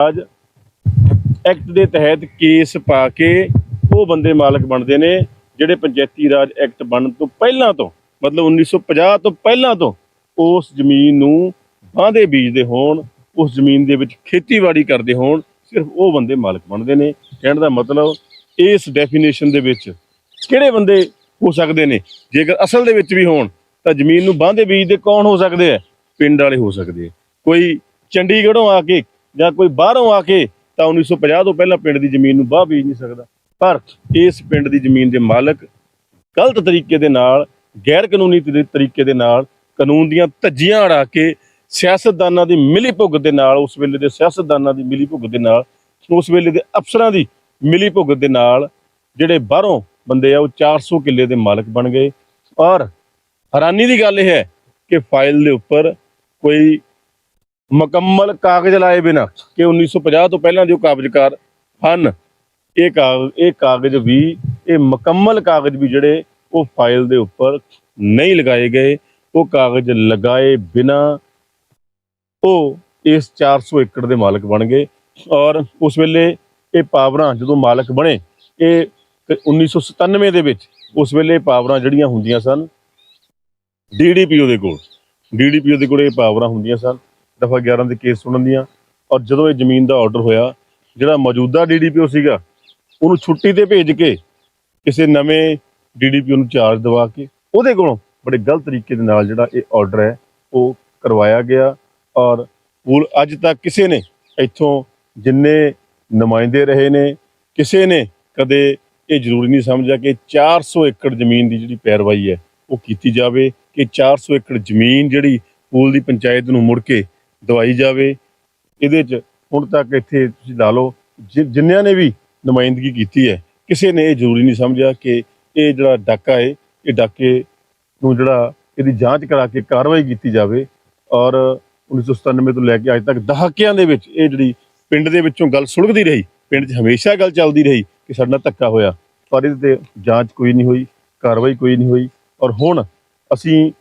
ਰਾਜ act ਦੇ ਤਹਿਤ case ਪਾ ਕੇ ਉਹ ਬੰਦੇ ਮਾਲਕ ਬਣਦੇ ਨੇ, ਜਿਹੜੇ ਪੰਚਾਇਤੀ ਰਾਜ ਐਕਟ ਬਣਨ ਤੋਂ ਪਹਿਲਾਂ ਤੋਂ, ਮਤਲਬ 1950 ਤੋਂ ਪਹਿਲਾਂ ਤੋਂ ਉਸ ਜ਼ਮੀਨ ਨੂੰ ਬਾਂਦੇ ਬੀਜਦੇ ਹੋਣ, ਉਸ ਜ਼ਮੀਨ ਦੇ ਵਿੱਚ ਖੇਤੀਬਾੜੀ ਕਰਦੇ ਹੋਣ, ਸਿਰਫ ਉਹ ਬੰਦੇ ਮਾਲਕ ਬਣਦੇ ਨੇ। ਕਹਿਣ ਦਾ ਮਤਲਬ ਇਸ ਡੈਫੀਨੇਸ਼ਨ ਦੇ ਵਿੱਚ ਕਿਹੜੇ ਬੰਦੇ ਹੋ ਸਕਦੇ ਨੇ? ਜੇਕਰ ਅਸਲ ਦੇ ਵਿੱਚ ਵੀ ਹੋਣ, ਤਾਂ ਜ਼ਮੀਨ ਨੂੰ ਬਾਂਦੇ ਬੀਜਦੇ ਕੌਣ ਹੋ ਸਕਦੇ ਆ? ਪਿੰਡ ਵਾਲੇ ਹੋ ਸਕਦੇ ਆ। ਕੋਈ ਚੰਡੀਗੜ੍ਹੋਂ ਆ ਕੇ ਜਾਂ ਕੋਈ ਬਾਹਰੋਂ ਆ ਕੇ ਤਾਂ 1950 ਤੋਂ ਪਹਿਲਾਂ ਪਿੰਡ ਦੀ ਜ਼ਮੀਨ ਨੂੰ ਬਾਹ ਬੀਜ ਨਹੀਂ ਸਕਦਾ। ਪਰ ਇਸ ਪਿੰਡ ਦੀ ਜ਼ਮੀਨ ਦੇ ਮਾਲਕ ਗਲਤ ਤਰੀਕੇ ਦੇ ਨਾਲ ਗੈਰ ਕਾਨੂੰਨੀ ਤਰੀਕੇ ਦੇ ਨਾਲ ਕਾਨੂੰਨ ਦੀਆਂ ਧੱਜੀਆਂ ਅੜਾ ਕੇ ਸਿਆਸਤਦਾਨਾਂ ਦੀ ਮਿਲੀ ਭੁਗਤ ਦੇ ਨਾਲ, ਉਸ ਵੇਲੇ ਦੇ ਸਿਆਸਤਦਾਨਾਂ ਦੀ ਮਿਲੀ ਭੁਗਤ ਦੇ ਨਾਲ, ਉਸ ਵੇਲੇ ਦੇ ਅਫਸਰਾਂ ਦੀ ਮਿਲੀ ਭੁਗਤ ਦੇ ਨਾਲ ਜਿਹੜੇ ਬਾਹਰੋਂ ਬੰਦੇ ਆ, ਉਹ 400 ਕਿੱਲੇ ਦੇ ਮਾਲਕ ਬਣ ਗਏ। ਔਰ ਹੈਰਾਨੀ ਦੀ ਗੱਲ ਇਹ ਹੈ ਕਿ ਫਾਈਲ ਦੇ ਉੱਪਰ ਕੋਈ ਮੁਕੰਮਲ ਕਾਗਜ਼ ਲਾਏ ਬਿਨਾ ਕਿ 1950 ਤੋਂ ਪਹਿਲਾਂ ਦੇ ਉਹ ਕਾਬਜ਼ਕਾਰ ਹਨ, ਇਹ ਕਾਗਜ਼ ਇਹ ਕਾਗਜ਼ ਵੀ, ਇਹ ਮੁਕੰਮਲ ਕਾਗਜ਼ ਵੀ ਜਿਹੜੇ ਉਹ ਫਾਈਲ ਦੇ ਉੱਪਰ ਨਹੀਂ ਲਗਾਏ ਗਏ। ਉਹ ਕਾਗਜ਼ ਲਗਾਏ ਬਿਨਾ ਉਹ ਇਸ 400 ਏਕੜ ਦੇ ਮਾਲਕ ਬਣ ਗਏ ਔਰ ਉਸ ਵੇਲੇ ਇਹ ਪਾਵਰਾਂ ਜਦੋਂ ਮਾਲਕ ਬਣੇ, ਇਹ ਤੇ 1997 ਦੇ ਵਿੱਚ ਉਸ ਵੇਲੇ ਪਾਵਰਾਂ ਜਿਹੜੀਆਂ ਹੁੰਦੀਆਂ ਸਨ ਡੀਡੀਪੀਓ ਦੇ ਕੋਲ ਡੀਡੀਪੀਓ ਦੇ ਕੋਲ ਇਹ ਪਾਵਰਾਂ ਹੁੰਦੀਆਂ ਸਨ। ਦਫਾ 11 ਦੇ ਕੇਸ ਸੁਣਨ ਦੀਆਂ ਔਰ ਜਦੋਂ ਇਹ ਜ਼ਮੀਨ ਦਾ ਆਰਡਰ ਹੋਇਆ, ਜਿਹੜਾ ਮੌਜੂਦਾ ਡੀਡੀਪੀਓ ਸੀਗਾ, ਉਹਨੂੰ ਛੁੱਟੀ ਤੇ ਭੇਜ ਕੇ ਕਿਸੇ ਨਵੇਂ ਡੀਡੀਪੀਓ ਨੂੰ ਚਾਰਜ ਦਵਾ ਕੇ, ਉਹਦੇ ਕੋਲੋਂ ਬੜੇ ਗਲਤ ਤਰੀਕੇ ਦੇ ਨਾਲ ਜਿਹੜਾ ਇਹ ਆਰਡਰ ਹੈ, ਉਹ ਕਰਵਾਇਆ ਗਿਆ ਔਰ ਪੂਰ ਅੱਜ ਤੱਕ ਕਿਸੇ ਨੇ ਇੱਥੋਂ ਜਿੰਨੇ ਨੁਮਾਇੰਦੇ ਰਹੇ ਨੇ, ਕਿਸੇ ਨੇ ਕਦੇ ਇਹ ਜ਼ਰੂਰੀ ਨਹੀਂ ਸਮਝਿਆ ਕਿ 400 ਏਕੜ ਜ਼ਮੀਨ ਦੀ ਜਿਹੜੀ ਪੈਰਵਾਈ ਹੈ, ਉਹ ਕੀਤੀ ਜਾਵੇ, ਕਿ 400 ਏਕੜ ਜ਼ਮੀਨ ਜਿਹੜੀ ਪੂਲ ਦੀ ਪੰਚਾਇਤ ਨੂੰ ਮੁੜ ਕੇ ਦਵਾਈ ਜਾਵੇ, ਇਹਦੇ 'ਚ ਹੁਣ ਤੱਕ ਇੱਥੇ ਤੁਸੀਂ ਲਾ ਲਓ, ਜਿ- ਜਿਨ੍ਹਾਂ ਨੇ ਵੀ ਨੁਮਾਇੰਦਗੀ ਕੀਤੀ ਹੈ, ਕਿਸੇ ਨੇ ਇਹ ਜ਼ਰੂਰੀ ਨਹੀਂ ਸਮਝਿਆ ਕਿ ਇਹ ਜਿਹੜਾ ਡਾਕਾ ਹੈ, ਇਹ ਡਾਕੇ ਨੂੰ ਜਿਹੜਾ ਇਹਦੀ ਜਾਂਚ ਕਰਾ ਕੇ ਕਾਰਵਾਈ ਕੀਤੀ ਜਾਵੇ ਔਰ 1997 ਤੋਂ ਲੈ ਕੇ ਅੱਜ ਤੱਕ ਦਹਾਕਿਆਂ ਦੇ ਵਿੱਚ ਇਹ ਜਿਹੜੀ ਪਿੰਡ ਦੇ ਵਿੱਚੋਂ ਗੱਲ ਸੁਲਗਦੀ ਰਹੀ, ਪਿੰਡ 'ਚ ਹਮੇਸ਼ਾ ਗੱਲ ਚੱਲਦੀ ਰਹੀ ਕਿ ਸਾਡੇ ਨਾਲ ਧੱਕਾ ਹੋਇਆ, ਪਰ ਇਹਦੇ ਤੇ ਜਾਂਚ ਕੋਈ ਨਹੀਂ ਹੋਈ, ਕਾਰਵਾਈ ਕੋਈ ਨਹੀਂ ਹੋਈ ਔਰ ਹੁਣ ਅਸੀਂ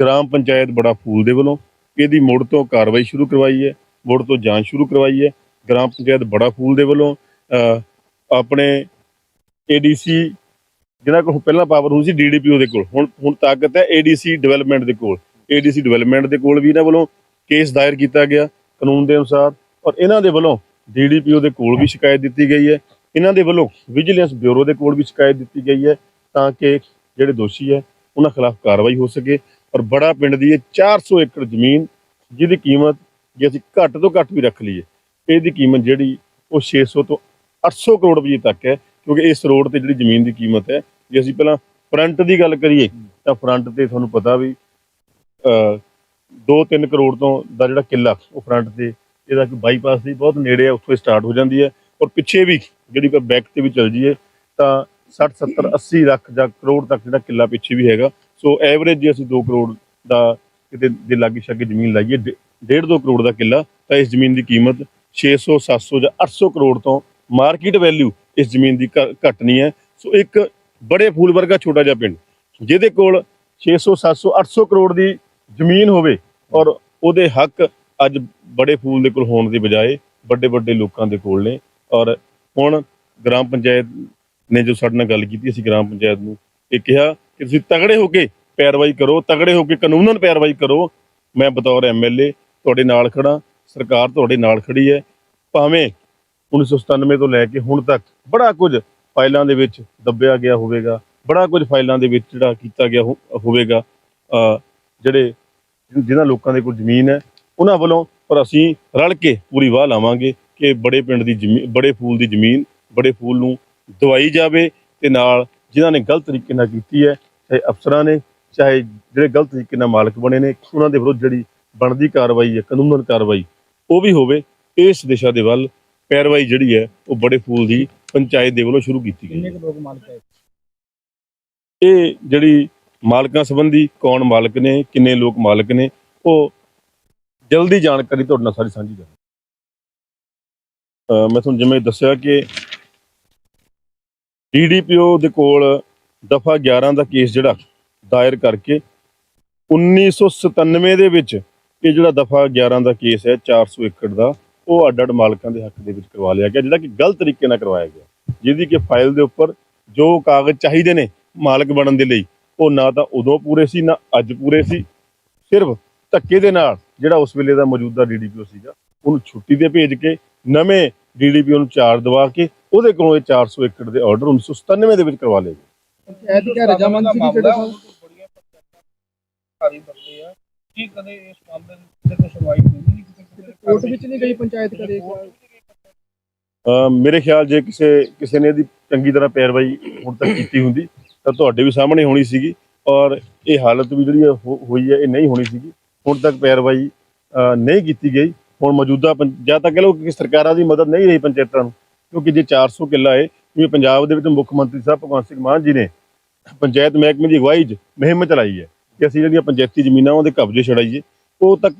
ਗ੍ਰਾਮ ਪੰਚਾਇਤ ਬੜਾ ਫੂਲ ਦੇ ਵੱਲੋਂ ਇਹਦੀ ਮੁੜ ਤੋਂ ਕਾਰਵਾਈ ਸ਼ੁਰੂ ਕਰਵਾਈ ਹੈ ਮੁੜ ਤੋਂ ਜਾਂਚ ਸ਼ੁਰੂ ਕਰਵਾਈ ਹੈ। ਗ੍ਰਾਮ ਪੰਚਾਇਤ ਬੜਾ ਫੂਲ ਦੇ ਵੱਲੋਂ ਅਹ, ਆਪਣੇ ਏਡੀਸੀ ਜਿਹਨਾਂ ਕੋਲ ਪਹਿਲਾਂ ਪਾਵਰ ਹੁੰਦੀ ਸੀ ਡੀਡੀਪੀਓ ਦੇ ਕੋਲ ਹੁਣ ਹੁਣ ਤਾਕਤ ਹੈ ਏਡੀਸੀ ਡਿਵੈਲਪਮੈਂਟ ਦੇ ਕੋਲ। ਏਡੀਸੀ ਡਿਵੈਲਪਮੈਂਟ ਦੇ ਕੋਲ ਵੀ ਇਹਨਾਂ ਵੱਲੋਂ ਕੇਸ ਦਾਇਰ ਕੀਤਾ ਗਿਆ ਕਾਨੂੰਨ ਦੇ ਅਨੁਸਾਰ ਔਰ ਇਹਨਾਂ ਦੇ ਵੱਲੋਂ ਡੀਡੀਪੀਓ ਦੇ ਕੋਲ ਵੀ ਸ਼ਿਕਾਇਤ ਦਿੱਤੀ ਗਈ ਹੈ। ਇਹਨਾਂ ਦੇ ਵੱਲੋਂ ਵਿਜੀਲੈਂਸ ਬਿਊਰੋ ਦੇ ਕੋਲ ਵੀ ਸ਼ਿਕਾਇਤ ਦਿੱਤੀ ਗਈ ਹੈ ਤਾਂ ਕਿ ਜਿਹੜੇ ਦੋਸ਼ੀ ਹੈ ਉਹਨਾਂ ਖਿਲਾਫ ਕਾਰਵਾਈ ਹੋ ਸਕੇ। ਔਰ ਬੜਾ ਪਿੰਡ ਦੀ ਇਹ 400 ਏਕੜ ਜ਼ਮੀਨ, ਜਿਹਦੀ ਕੀਮਤ ਜੇ ਅਸੀਂ ਘੱਟ ਤੋਂ ਘੱਟ ਵੀ ਰੱਖ ਲਈਏ, ਇਹਦੀ ਕੀਮਤ ਜਿਹੜੀ ਉਹ 600 ਤੋਂ 800 ਕਰੋੜ ਰੁਪਏ ਤੱਕ ਹੈ, ਕਿਉਂਕਿ ਇਸ ਰੋਡ ਤੇ ਜਿਹੜੀ ਜ਼ਮੀਨ ਦੀ ਕੀਮਤ ਹੈ, ਜੇ ਅਸੀਂ ਪਹਿਲਾਂ ਫਰੰਟ ਦੀ ਗੱਲ ਕਰੀਏ, ਤਾਂ ਫਰੰਟ ਤੇ ਤੁਹਾਨੂੰ ਪਤਾ ਵੀ 2-3 ਕਰੋੜ ਤੋਂ ਦਾ ਜਿਹੜਾ ਕਿੱਲਾ, ਉਹ ਫਰੰਟ ਤੇ, ਇਹਦਾ ਕੋਈ ਬਾਈਪਾਸ ਦੀ ਬਹੁਤ ਨੇੜੇ ਹੈ, ਉੱਥੋਂ ਸਟਾਰਟ ਹੋ ਜਾਂਦੀ ਹੈ, ਔਰ ਪਿੱਛੇ ਵੀ ਜਿਹੜੀ ਆਪਾਂ ਬੈਕ ਤੇ ਵੀ ਚੱਲ ਜਾਈਏ, ਤਾਂ 60 70 80 ਲੱਖ ਜਾਂ ਕਰੋੜ ਤੱਕ ਜਿਹੜਾ ਕਿੱਲਾ ਪਿੱਛੇ ਵੀ ਹੈਗਾ ਸੋ ਐਵਰੇਜ ਜੇ ਅਸੀਂ 2 ਕਰੋੜ ਦਾ ਕਿਤੇ ਦੇ ਲਾਗੇ ਛਾਗੇ ਜ਼ਮੀਨ ਲਾਈਏ 1.5 2 ਕਰੋੜ ਦਾ ਕਿੱਲਾ, ਤਾਂ ਇਸ ਜ਼ਮੀਨ ਦੀ ਕੀਮਤ 600 700 ਜਾਂ 800 ਕਰੋੜ ਤੋਂ ਮਾਰਕੀਟ ਵੈਲਿਊ ਇਸ ਜ਼ਮੀਨ ਦੀ ਘ- ਘੱਟ ਨਹੀਂ ਹੈ। ਸੋ ਇੱਕ ਬੜੇ ਫੂਲ ਵਰਗਾ ਛੋਟਾ ਜਿਹਾ ਪਿੰਡ, ਜਿਹਦੇ ਕੋਲ 600 700 800 ਕਰੋੜ ਦੀ ਜ਼ਮੀਨ ਹੋਵੇ ਔਰ ਉਹਦੇ ਹੱਕ ਅੱਜ ਬੜੇ ਫੂਲ ਦੇ ਕੋਲ ਹੋਣ ਦੀ ਬਜਾਏ ਵੱਡੇ ਵੱਡੇ ਲੋਕਾਂ ਦੇ ਕੋਲ ਨੇ। ਔਰ ਹੁਣ ਗ੍ਰਾਮ ਪੰਚਾਇਤ ਨੇ ਜੋ ਸਾਡੇ ਨਾਲ ਗੱਲ ਕੀਤੀ, ਅਸੀਂ ਗ੍ਰਾਮ ਪੰਚਾਇਤ ਨੂੰ ਇਹ ਕਿਹਾ ਕਿ ਤੁਸੀਂ ਤਗੜੇ ਹੋ ਕੇ ਪੈਰਵਾਈ ਕਰੋ, ਤਗੜੇ ਹੋ ਕੇ ਕਾਨੂੰਨਨ ਪੈਰਵਾਈ ਕਰੋ। ਮੈਂ ਬਤੌਰ ਐਮਐਲਏ ਤੁਹਾਡੇ ਨਾਲ ਖੜਾ ਸਰਕਾਰ ਤੁਹਾਡੇ ਨਾਲ ਖੜੀ ਹੈ। ਭਾਵੇਂ 1997 ਤੋਂ ਲੈ ਕੇ ਹੁਣ ਤੱਕ ਬੜਾ ਕੁਝ ਫਾਈਲਾਂ ਦੇ ਵਿੱਚ ਦੱਬਿਆ ਗਿਆ ਹੋਵੇਗਾ, ਬੜਾ ਕੁਝ ਫਾਈਲਾਂ ਦੇ ਵਿੱਚ ਜਿਹੜਾ ਕੀਤਾ ਗਿਆ ਹੋ- ਹੋਵੇਗਾ। ਜਿਹੜੇ ਜਿਨ੍ਹਾਂ ਲੋਕਾਂ ਦੇ ਕੋਲ ਜ਼ਮੀਨ ਹੈ, ਉਹਨਾਂ ਵੱਲੋਂ ਪਰ ਅਸੀਂ ਰਲ ਕੇ ਪੂਰੀ ਵਾਹ ਲਾਵਾਂਗੇ ਕਿ ਬੜੇ ਪਿੰਡ ਦੀ ਜ਼ਮੀਨ ਬੜੇ ਫੂਲ ਦੀ ਜ਼ਮੀਨ, ਬੜੇ ਫੂਲ ਨੂੰ ਦਵਾਈ ਜਾਵੇ ਤੇ ਨਾਲ ਜਿਨ੍ਹਾਂ ਨੇ ਗਲਤ ਤਰੀਕੇ ਨਾਲ ਕੀਤੀ ਹੈ ਚਾਹੇ ਅਫਸਰਾਂ ਨੇ ਚਾਹੇ ਜਿਹੜੇ ਗਲਤ ਤਰੀਕੇ ਨਾਲ ਮਾਲਕ ਬਣੇ ਨੇ ਉਹਨਾਂ ਦੇ ਵਿਰੁੱਧ ਜਿਹੜੀ ਬਣਦੀ ਕਾਰਵਾਈ ਹੈ ਕਾਨੂੰਨਨ ਕਾਰਵਾਈ ਉਹ ਵੀ ਹੋਵੇ ਇਸ ਦਿਸ਼ਾ ਦੇ ਵੱਲ ਪੈਰਵਾਈ ਜਿਹੜੀ ਹੈ ਉਹ ਬੜੇ ਫੂਲ ਦੀ ਪੰਚਾਇਤ ਦੇ ਵੱਲੋਂ ਸ਼ੁਰੂ ਕੀਤੀ ਗਈ ਹੈ। ਕਿੰਨੇ ਕੁ ਲੋਕ ਮਾਲਕ ਹੈ? ਇਹ ਜਿਹੜੀ ਮਾਲਕਾਂ ਸੰਬੰਧੀ ਕੌਣ ਮਾਲਕ ਨੇ ਕਿੰਨੇ ਲੋਕ ਮਾਲਕ ਨੇ ਉਹ ਜਲਦੀ ਜਾਣਕਾਰੀ ਤੁਹਾਡੇ ਨਾਲ ਸਾਰੀ ਸਾਂਝੀ ਕਰਾਂਗੇ। ਮੈਂ ਤੁਹਾਨੂੰ ਜਿਵੇਂ ਦੱਸਿਆ ਕਿ ਡੀਡੀਪੀਓ ਦੇ ਕੋਲ ਦਫਾ 11 ਦਾ ਕੇਸ ਜਿਹੜਾ ਦਾਇਰ ਕਰਕੇ 1997 ਦੇ ਵਿੱਚ ਇਹ ਜਿਹੜਾ ਦਫਾ 11 ਦਾ ਕੇਸ ਹੈ 400 ਏਕੜ ਦਾ, ਉਹ ਅੱਡ ਅੱਡ ਮਾਲਕਾਂ ਦੇ ਹੱਕ ਦੇ ਵਿੱਚ ਕਰਵਾ ਲਿਆ ਗਿਆ, ਜਿਹੜਾ ਕਿ ਗਲਤ ਤਰੀਕੇ ਨਾਲ ਕਰਵਾਇਆ ਗਿਆ। ਜਿਹਦੀ ਕਿ ਫਾਈਲ ਦੇ ਉੱਪਰ ਜੋ ਕਾਗਜ਼ ਚਾਹੀਦੇ ਨੇ ਮਾਲਕ ਬਣਨ ਦੇ ਲਈ, ਉਹ ਨਾ ਤਾਂ ਉਦੋਂ ਪੂਰੇ ਸੀ, ਨਾ ਅੱਜ ਪੂਰੇ ਸੀ। ਸਿਰਫ ਧੱਕੇ ਦੇ ਨਾਲ ਜਿਹੜਾ ਉਸ ਵੇਲੇ ਦਾ ਮੌਜੂਦਾ ਡੀਡੀਪੀਓ ਸੀਗਾ, ਉਹਨੂੰ ਛੁੱਟੀ ਤੇ ਭੇਜ ਕੇ, ਨਵੇਂ ਡੀਡੀਪੀਓ ਨੂੰ ਚਾਰ ਦਵਾ ਕੇ, ਉਹਦੇ ਕੋਲੋਂ ਇਹ 400 ਏਕੜ ਦੇ ਆਰਡਰ 1997 ਦੇ ਵਿੱਚ ਕਰਵਾ ਲਏ ਗਏ। ਪੰਚਾਇਤ ਦੀ ਰਜਾਮੰਦ ਸੀ ਜਿਹੜਾ ਸਾਹਿਬ ਬੜੀਆਂ ਭਾਰੀ ਬੰਦੇ ਆ। ਕੀ ਕਦੇ ਇਸ ਮਾਮਲੇ ਦੇ ਕੋਈ ਸੁਣਵਾਈ ਹੋਈ ਨਹੀਂ ਕਿਤੇ ਕੋਰਟ ਵਿੱਚ ਨਹੀਂ ਗਈ ਪੰਚਾਇਤ ਕਦੇ? ਮੇਰੇ ਖਿਆਲ ਜੇ ਕਿਸੇ ਕਿਸੇ ਨੇ ਇਹਦੀ ਚੰਗੀ ਤਰ੍ਹਾਂ ਪੈਰਵਾਈ ਹੁਣ ਤੱਕ ਕੀਤੀ ਹੁੰਦੀ ਤਾਂ ਤੁਹਾਡੇ ਵੀ ਸਾਹਮਣੇ ਹੋਣੀ ਸੀਗੀ ਔਰ ਇਹ ਹਾਲਤ ਵੀ ਜਿਹੜੀ ਹੋਈ ਹੈ ਇਹ ਨਹੀਂ ਹੋਣੀ ਸੀਗੀ। ਹੁਣ ਤੱਕ ਪੈਰਵਾਈ ਨਹੀਂ ਕੀਤੀ ਗਈ। ਹੁਣ ਮੌਜੂਦਾ ਜਾਂ ਤਾਂ ਕਹ ਲਓ ਕਿ ਸਰਕਾਰਾਂ ਦੀ ਮਦਦ ਨਹੀਂ ਰਹੀ ਪੰਚਾਇਤਾਂ ਨੂੰ ਕਿਉਂਕਿ ਜੇ 400 ਕਿੱਲਾ ਹੈ ਜਿਵੇਂ ਪੰਜਾਬ ਦੇ ਵਿੱਚ ਮੁੱਖ ਮੰਤਰੀ ਸਾਹਿਬ ਭਗਵੰਤ ਸਿੰਘ ਮਾਨ ਜੀ ਨੇ ਪੰਚਾਇਤ ਮਹਿਕਮੇ ਦੀ ਅਗਵਾਈ 'ਚ ਮੁਹਿੰਮ ਚਲਾਈ ਹੈ ਕਿ ਅਸੀਂ ਜਿਹੜੀਆਂ ਪੰਚਾਇਤੀ ਜ਼ਮੀਨਾਂ ਉਹਦੇ ਕਬਜ਼ੇ ਛਡਾਈਏ, ਉਹ ਤੱਕ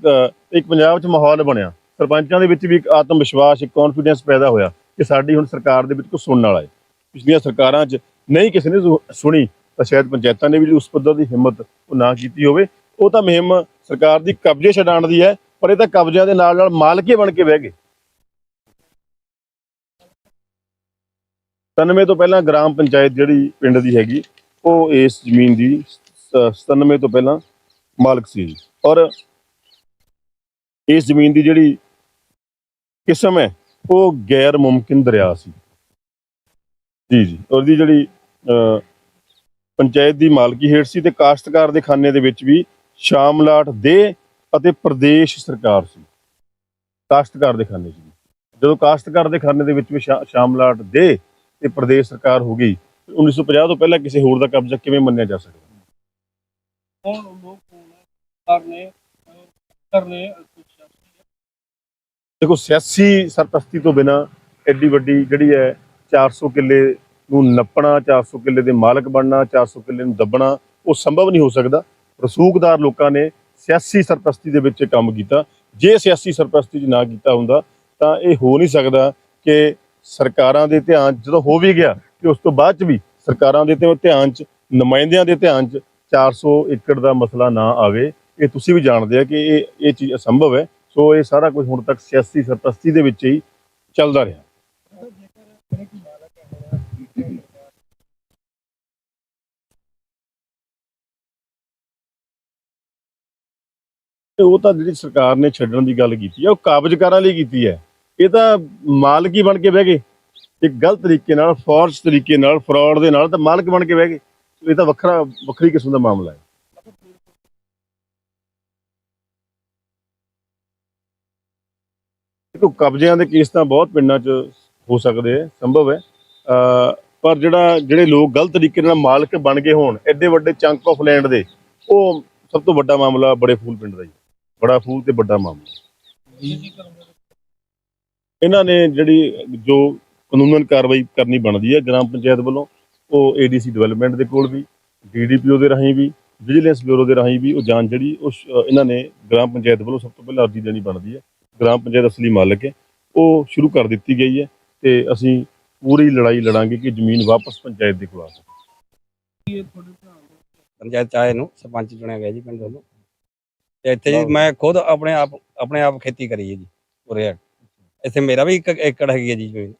ਇੱਕ ਪੰਜਾਬ 'ਚ ਮਾਹੌਲ ਬਣਿਆ। ਸਰਪੰਚਾਂ ਦੇ ਵਿੱਚ ਵੀ ਇੱਕ ਆਤਮ ਵਿਸ਼ਵਾਸ, ਇੱਕ ਕੌਨਫੀਡੈਂਸ ਪੈਦਾ ਹੋਇਆ ਕਿ ਸਾਡੀ ਹੁਣ ਸਰਕਾਰ ਦੇ ਵਿੱਚ ਕੁਝ ਸੁਣਨ ਵਾਲਾ ਹੈ। ਪਿਛਲੀਆਂ ਸਰਕਾਰਾਂ 'ਚ ਨਹੀਂ ਕਿਸੇ ਨੇ ਸੁ- ਸੁਣੀ ਤਾਂ ਸ਼ਾਇਦ ਪੰਚਾਇਤਾਂ ਨੇ ਵੀ ਉਸ ਪੱਧਰ ਦੀ ਹਿੰਮਤ ਉਹ ਨਾ ਕੀਤੀ ਹੋਵੇ। ਉਹ ਤਾਂ ਮੁਹਿੰਮ ਸਰਕਾਰ ਦੀ ਕਬਜ਼ੇ ਛਡਾਉਣ ਦੀ ਹੈ, ਪਰ ਇਹ ਤਾਂ ਕਬਜ਼ਿਆਂ ਦੇ ਨਾਲ ਨਾਲ ਮਾਲਕੇ ਬਣ ਕੇ ਬਹਿ ਗਏ। 97 ਤੋਂ ਪਹਿਲਾਂ ਗ੍ਰਾਮ ਪੰਚਾਇਤ ਜਿਹੜੀ ਪਿੰਡ ਦੀ ਹੈਗੀ ਉਹ ਇਸ ਜ਼ਮੀਨ ਦੀ ਸ- 97 ਤੋਂ ਪਹਿਲਾਂ ਮਾਲਕ ਸੀ ਔਰ ਇਸ ਜ਼ਮੀਨ ਦੀ ਜਿਹੜੀ ਕਿਸਮ ਹੈ ਉਹ ਗੈਰ ਮੁਮਕਿਨ ਦਰਿਆ ਸੀ। ਜੀ ਜੀ। ਔਰ ਦੀ ਜਿਹੜੀ ਅਹ, ਪੰਚਾਇਤ ਦੀ ਮਾਲਕੀ ਹੇਠ ਸੀ ਤੇ ਕਾਸ਼ਤਕਾਰ ਦੇ ਖਾਨੇ ਦੇ ਵਿੱਚ ਵੀ ਸ਼ਾਮਲਾਟ ਦੇ ਅਤੇ ਪ੍ਰਦੇਸ਼ ਸਰਕਾਰ ਸੀ। ਕਾਸ਼ਤਕਾਰ ਦੇ ਖਾਨੇ 'ਚ ਜਦੋਂ ਕਾਸ਼ਤਕਾਰ ਦੇ ਖਾਨੇ ਦੇ ਵਿੱਚ ਵੀ ਸ਼ਾ- ਸ਼ਾਮਲਾਟ ਦੇ ਤੇ ਪ੍ਰਦੇਸ਼ ਸਰਕਾਰ ਹੋ ਗਈ 1950 ਤੋਂ ਪਹਿਲਾਂ ਕਿਸੇ ਹੋਰ ਦਾ ਕਬਜ਼ਾ ਕਿਵੇਂ ਮੰਨਿਆ ਜਾ ਸਕਦਾ? ਕੌਣ ਲੋਕ ਕਰਨੇ ਕਰਨੇ ਦੇਖੋ, ਸਿਆਸੀ ਸਰਪ੍ਰਸਤੀ ਤੋਂ ਬਿਨਾ ਐਡੀ ਵੱਡੀ ਜਿਹੜੀ ਹੈ 400 ਕਿੱਲੇ ਨੂੰ ਨੱਪਣਾ 400 ਕਿੱਲੇ ਦੇ ਮਾਲਕ ਬਣਨਾ 400 ਕਿੱਲੇ ਨੂੰ ਦੱਬਣਾ, ਉਹ ਸੰਭਵ ਨਹੀਂ ਹੋ ਸਕਦਾ। ਰਸੂਖਦਾਰ ਲੋਕਾਂ ਨੇ ਸਿਆਸੀ ਸਰਪ੍ਰਸਤੀ ਦੇ ਵਿੱਚ ਕੰਮ ਕੀਤਾ। ਜੇ ਸਿਆਸੀ ਸਰਪ੍ਰਸਤੀ 'ਚ ਨਾ ਕੀਤਾ ਹੁੰਦਾ, ਤਾਂ ਇਹ ਹੋ ਨਹੀਂ ਸਕਦਾ ਕਿ ਸਰਕਾਰਾਂ ਦੇ ਧਿਆਨ ਜਦੋਂ ਹੋ ਵੀ ਗਿਆ ਕਿ ਉਸ ਤੋਂ ਬਾਅਦ 'ਚ ਵੀ ਸਰਕਾਰਾਂ ਦੇ ਤੇ ਧਿਆਨ 'ਚ, ਨੁਮਾਇੰਦਿਆਂ ਦੇ ਧਿਆਨ 'ਚ 400 ਏਕੜ ਦਾ ਮਸਲਾ ਨਾ ਆਵੇ, ਇਹ ਤੁਸੀਂ ਵੀ ਜਾਣਦੇ ਆ ਕਿ ਇਹ ਇਹ ਚੀਜ਼ ਅਸੰਭਵ ਹੈ। ਸੋ ਇਹ ਸਾਰਾ ਕੁਝ ਹੁਣ ਤੱਕ ਸਿਆਸੀ ਸਰਪ੍ਰਸਤੀ ਦੇ ਵਿੱਚ ਹੀ ਚੱਲਦਾ ਰਿਹਾ। ਉਹ ਤਾਂ ਜਿਹੜੀ ਸਰਕਾਰ ਨੇ ਛੱਡਣ ਦੀ ਗੱਲ ਕੀਤੀ ਹੈ ਉਹ ਕਾਬਜ਼ਕਾਰਾਂ ਲਈ ਕੀਤੀ ਹੈ। ਇਹ ਤਾਂ ਮਾਲਕ ਹੀ ਬਣ ਕੇ ਬਹਿ ਗਏ। ਇੱਕ ਗਲਤ ਤਰੀਕੇ ਨਾਲ ਫੋਰਜ ਤਰੀਕੇ ਨਾਲ ਫਰਾਡ ਦੇ ਨਾਲ ਤਾਂ ਮਾਲਕ ਬਣ ਕੇ ਬਹਿ ਗਏ। ਇਹ ਤਾਂ ਵੱਖਰਾ, ਵੱਖਰੀ ਕਿਸਮ ਦਾ ਮਾਮਲਾ ਹੈ। ਦੇਖੋ, ਕਬਜ਼ਿਆਂ ਦੇ ਕੇਸ ਤਾਂ ਬਹੁਤ ਪਿੰਡਾਂ 'ਚ ਹੋ ਸਕਦੇ ਹੈ ਸੰਭਵ ਹੈ। ਪਰ ਜਿਹੜਾ, ਜਿਹੜੇ ਲੋਕ ਗਲਤ ਤਰੀਕੇ ਨਾਲ ਮਾਲਕ ਬਣ ਗਏ ਹੋਣ, ਐਡੇ ਵੱਡੇ ਚੰਕ ਆਫ ਲੈਂਡ ਦੇ, ਉਹ ਸਭ ਤੋਂ ਵੱਡਾ ਮਾਮਲਾ ਬੜੇ ਫੂਲ ਪਿੰਡ ਦਾ ਹੀ ਬੜਾ ਫੂਲ ਤੇ ਵੱਡਾ ਮਾਮਲਾ ਇਹਨਾਂ ਨੇ ਜਿਹੜੀ ਜੋ ਕਾਨੂੰਨਨ ਕਾਰਵਾਈ ਕਰਨੀ ਬਣਦੀ ਹੈ ਗ੍ਰਾਮ ਪੰਚਾਇਤ ਵੱਲੋਂ। ਉਹ ਏਡੀਸੀ ਡਿਵੈਲਪਮੈਂਟ ਦੇ ਕੋਲ ਵੀ ਡੀਡੀਪੀਓ ਦੇ ਰਾਹੀਂ ਵੀ ਵਿਜੀਲੈਂਸ ਬਿਊਰੋ ਦੇ ਰਾਹੀਂ ਵੀ ਉਹ ਜਾਂਚ ਜਿਹੜੀ ਉਹ ਸ਼- ਅ, ਇਹਨਾਂ ਨੇ ਗ੍ਰਾਮ ਪੰਚਾਇਤ ਵੱਲੋਂ ਸਭ ਤੋਂ ਪਹਿਲਾਂ ਅਰਜ਼ੀ ਦੇਣੀ ਬਣਦੀ ਹੈ। ਗ੍ਰਾਮ ਪੰਚਾਇਤ ਅਸਲੀ ਮਾਲਕ ਹੈ। ਉਹ ਸ਼ੁਰੂ ਕਰ ਦਿੱਤੀ ਗਈ ਹੈ ਤੇ ਅਸੀਂ ਪੂਰੀ ਲੜਾਈ ਲੜਾਂਗੇ ਕਿ ਜ਼ਮੀਨ ਵਾਪਸ ਪੰਚਾਇਤ ਦੇ ਕੋਲ ਆ ਸਕੇ ਪੰਚਾਇਤ ਚਾਹੇ ਨੂੰ ਸਰਪੰਚ ਚੁਣਿਆ ਗਿਆ ਜੀ ਪਿੰਡ ਵੱਲੋਂ। ਤੇ ਇੱਥੇ ਜੀ ਮੈਂ ਖੁਦ ਆਪਣੇ ਆਪ ਆਪਣੇ ਆਪ ਖੇਤੀ ਕਰੀ ਹੈ ਜੀ ਪੂਰੇ ਇੱਥੇ ਮੇਰਾ ਵੀ ਇੱਕ ਏਕੜ ਹੈਗੀ ਹੈ ਜੀ ਜ਼ਮੀਨ।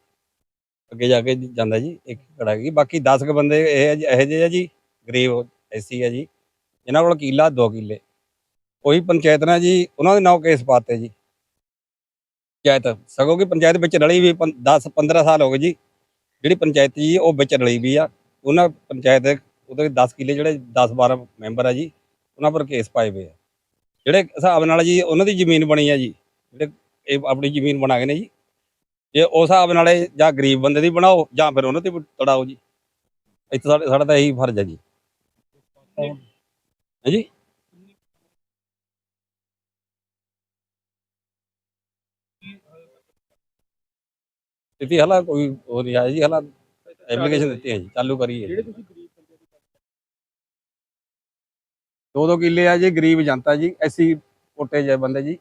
ਅੱਗੇ ਜਾ ਕੇ ਜਾਂਦਾ ਜੀ, ਇੱਕ ਏਕੜ ਹੈਗੀ ਬਾਕੀ 10 ਕੁ ਬੰਦੇ ਇਹ ਇਹੋ ਜਿਹੇ ਆ ਜੀ, ਗਰੀਬ ਐਸੀ ਹੈ ਜੀ ਇਹਨਾਂ ਕੋਲ ਕਿੱਲਾ 2 ਕਿੱਲੇ। ਉਹੀ ਪੰਚਾਇਤ ਨੇ ਜੀ, ਉਹਨਾਂ ਦੇ ਨਾਂ ਕੇਸ ਪਾਤੇ ਜੀ। ਪੰਚਾਇਤ, ਸਗੋਂ ਕਿ ਪੰਚਾਇਤ ਵਿੱਚ ਰਲੀ ਵੀ 10 15 ਸਾਲ ਹੋ ਗਏ ਜੀ। ਜਿਹੜੀ ਪੰਚਾਇਤ ਜੀ, ਉਹ ਵਿੱਚ ਰਲੀ ਵੀ ਆ। ਉਹਨਾਂ ਪੰਚਾਇਤ ਦੇ, ਉਹਦੇ 10 ਕਿੱਲੇ ਜਿਹੜੇ 10 12 ਮੈਂਬਰ ਆ ਜੀ, ਉਹਨਾਂ ਪਰ ਕੇਸ ਪਾਏ ਹੋਏ ਆ। ਜਿਹੜੇ ਹਿਸਾਬ ਨਾਲ ਜੀ, ਉਹਨਾਂ ਦੀ ਜ਼ਮੀਨ ਬਣੀ ਆ ਜੀ। ਜਿਹੜੇ ਇਹ ਆਪਣੀ ਜ਼ਮੀਨ ਬਣਾ ਗਏ ਨੇ ਜੀ ਜੇ ਉਸ ਹਿਸਾਬ ਨਾਲ ਇਹ ਜਾਂ ਗਰੀਬ ਬੰਦੇ ਦੀ ਬਣਾਓ ਜਾਂ ਫਿਰ ਉਹਨਾਂ ਤੇ ਵੀ ਤੜਾਓ ਜੀ। ਇੱਥੇ ਸਾਡੇ ਸਾਡਾ ਤਾਂ ਇਹੀ ਫਰਜ਼ ਹੈ ਜੀ। ਹਾਂਜੀ ਸਥਿਤੀ ਹਾਲਾ ਕੋਈ ਹੋ ਨਹੀਂ ਆਇਆ ਜੀ ਹਾਲਾ ਐਪਲੀਕੇਸ਼ਨ ਦਿੱਤੀ ਹੈ ਜੀ ਚਾਲੂ ਕਰੀ ਹੈ ਜੀ। ਜਿਹੜੇ ਤੁਸੀਂ ਗਰੀਬ ਬੰਦੇ ਦੀ ਦੋ ਕਿੱਲੇ ਆ ਜੀ ਗਰੀਬ ਜਨਤਾ ਜੀ ਐਸੀ ਕੋਟੇ ਜਿਹੇ ਬੰਦੇ ਜੀ।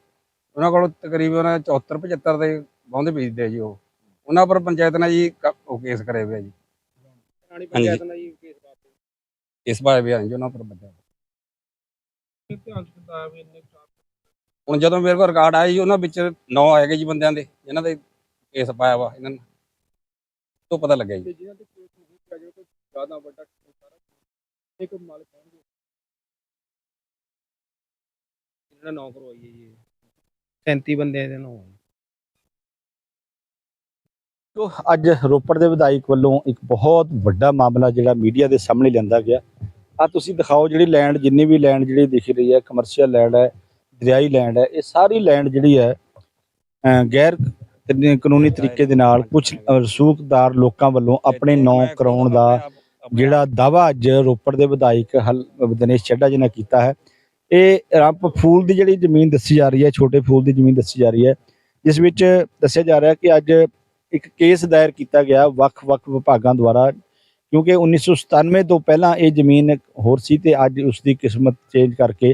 ਉਹਨਾਂ ਕੋਲ ਤਕਰੀਬਨ 74 75 ਦੇ ਬਹੁੰਦੇ ਬੀਜਦੇ ਆ ਜੀ ਉਹ। ਉਹਨਾਂ ਪਰ ਪੰਚਾਇਤ ਨੇ ਜੀ ਕ- ਉਹ ਕੇਸ ਕਰੇ ਹੋਏ ਆ ਜੀ। ਰਾਣੀ ਪੰਚਾਇਤ ਨਾਲ ਜੀ ਕੇਸ ਬਾਤ ਇਸ ਬਾਰੇ ਵੀ ਆ ਜੀ ਉਹਨਾਂ ਪਰ ਬੱਚਾ ਧਿਆਨ ਚ ਕਿਦਾਂ ਵੀ ਇੰਨੇ ਚਾਰ ਹੁਣ ਜਦੋਂ ਮੇਰੇ ਕੋਲ ਰਿਕਾਰਡ ਆਇਆ ਜੀ ਉਹਨਾਂ ਵਿੱਚ ਨੌ ਆਏਗੇ ਜੀ ਬੰਦਿਆਂ ਦੇ ਜਿਨ੍ਹਾਂ ਦੇ ਕੇਸ ਪਾਇਆ ਵਾ ਇਹਨਾਂ ਨੇ। ਤੋਂ ਪਤਾ ਲੱਗਿਆ ਜੀ। ਤੇ ਜਿਨ੍ਹਾਂ ਤੇ ਕੇਸ ਹੋ ਗਿਆ ਜਿਹੜਾ ਕੋਈ ਜ਼ਿਆਦਾ ਵੱਡਾ ਸਾਰਾ। ਇੱਕ ਮਾਲਕ ਹੋਣਗੇ ਜਿਹੜਾ ਨੌ ਕਰਵਾਈ ਹੈ ਜੀ 37 ਬੰਦੇ ਦੇ ਨੌ ਅੱਜ ਰੋਪੜ ਦੇ ਵਿਧਾਇਕ ਵੱਲੋਂ ਇੱਕ ਬਹੁਤ ਵੱਡਾ ਮਾਮਲਾ ਜਿਹੜਾ ਮੀਡੀਆ ਦੇ ਸਾਹਮਣੇ ਲਿਆਂਦਾ ਗਿਆ। ਆ ਤੁਸੀਂ ਦਿਖਾਓ ਜਿਹੜੀ ਲੈਂਡ ਜਿੰਨੀ ਵੀ ਲੈਂਡ ਜਿਹੜੀ ਦਿਖ ਰਹੀ ਹੈ ਕਮਰਸ਼ੀਅਲ ਲੈਂਡ ਹੈ ਦਰਿਆਈ ਲੈਂਡ ਹੈ ਇਹ ਸਾਰੀ ਲੈਂਡ ਜਿਹੜੀ ਹੈ ਗੈਰ ਕਾਨੂੰਨੀ- ਤਰੀਕੇ ਦੇ ਨਾਲ ਕੁਝ ਰਸੂਖਦਾਰ ਲੋਕਾਂ ਵੱਲੋਂ ਆਪਣੇ ਨਾਂ ਕਰਾਉਣ ਦਾ ਜਿਹੜਾ ਦਾਵਾ ਅੱਜ ਰੋਪੜ ਦੇ ਵਿਧਾਇਕ ਹਲ ਦਿਨੇਸ਼ ਚੱਡਾ ਜੀ ਨੇ ਕੀਤਾ ਹੈ। ਇਹ ਰਾਮ ਫੂਲ ਦੀ ਜਿਹੜੀ ਜ਼ਮੀਨ ਦੱਸੀ ਜਾ ਰਹੀ ਹੈ ਛੋਟੇ ਫੂਲ ਦੀ ਜ਼ਮੀਨ ਦੱਸੀ ਜਾ ਰਹੀ ਹੈ ਜਿਸ ਵਿੱਚ ਦੱਸਿਆ ਜਾ ਰਿਹਾ ਕਿ ਅੱਜ ਇੱਕ ਕੇਸ ਦਾਇਰ ਕੀਤਾ ਗਿਆ ਵੱਖ-ਵੱਖ ਵਿਭਾਗਾਂ ਦੁਆਰਾ, ਕਿਉਂਕਿ 1997 ਤੋਂ ਪਹਿਲਾਂ ਇਹ ਜ਼ਮੀਨ ਹੋਰ ਸੀ ਤੇ ਅੱਜ ਉਸ ਦੀ ਕਿਸਮਤ ਚੇਂਜ ਕਰਕੇ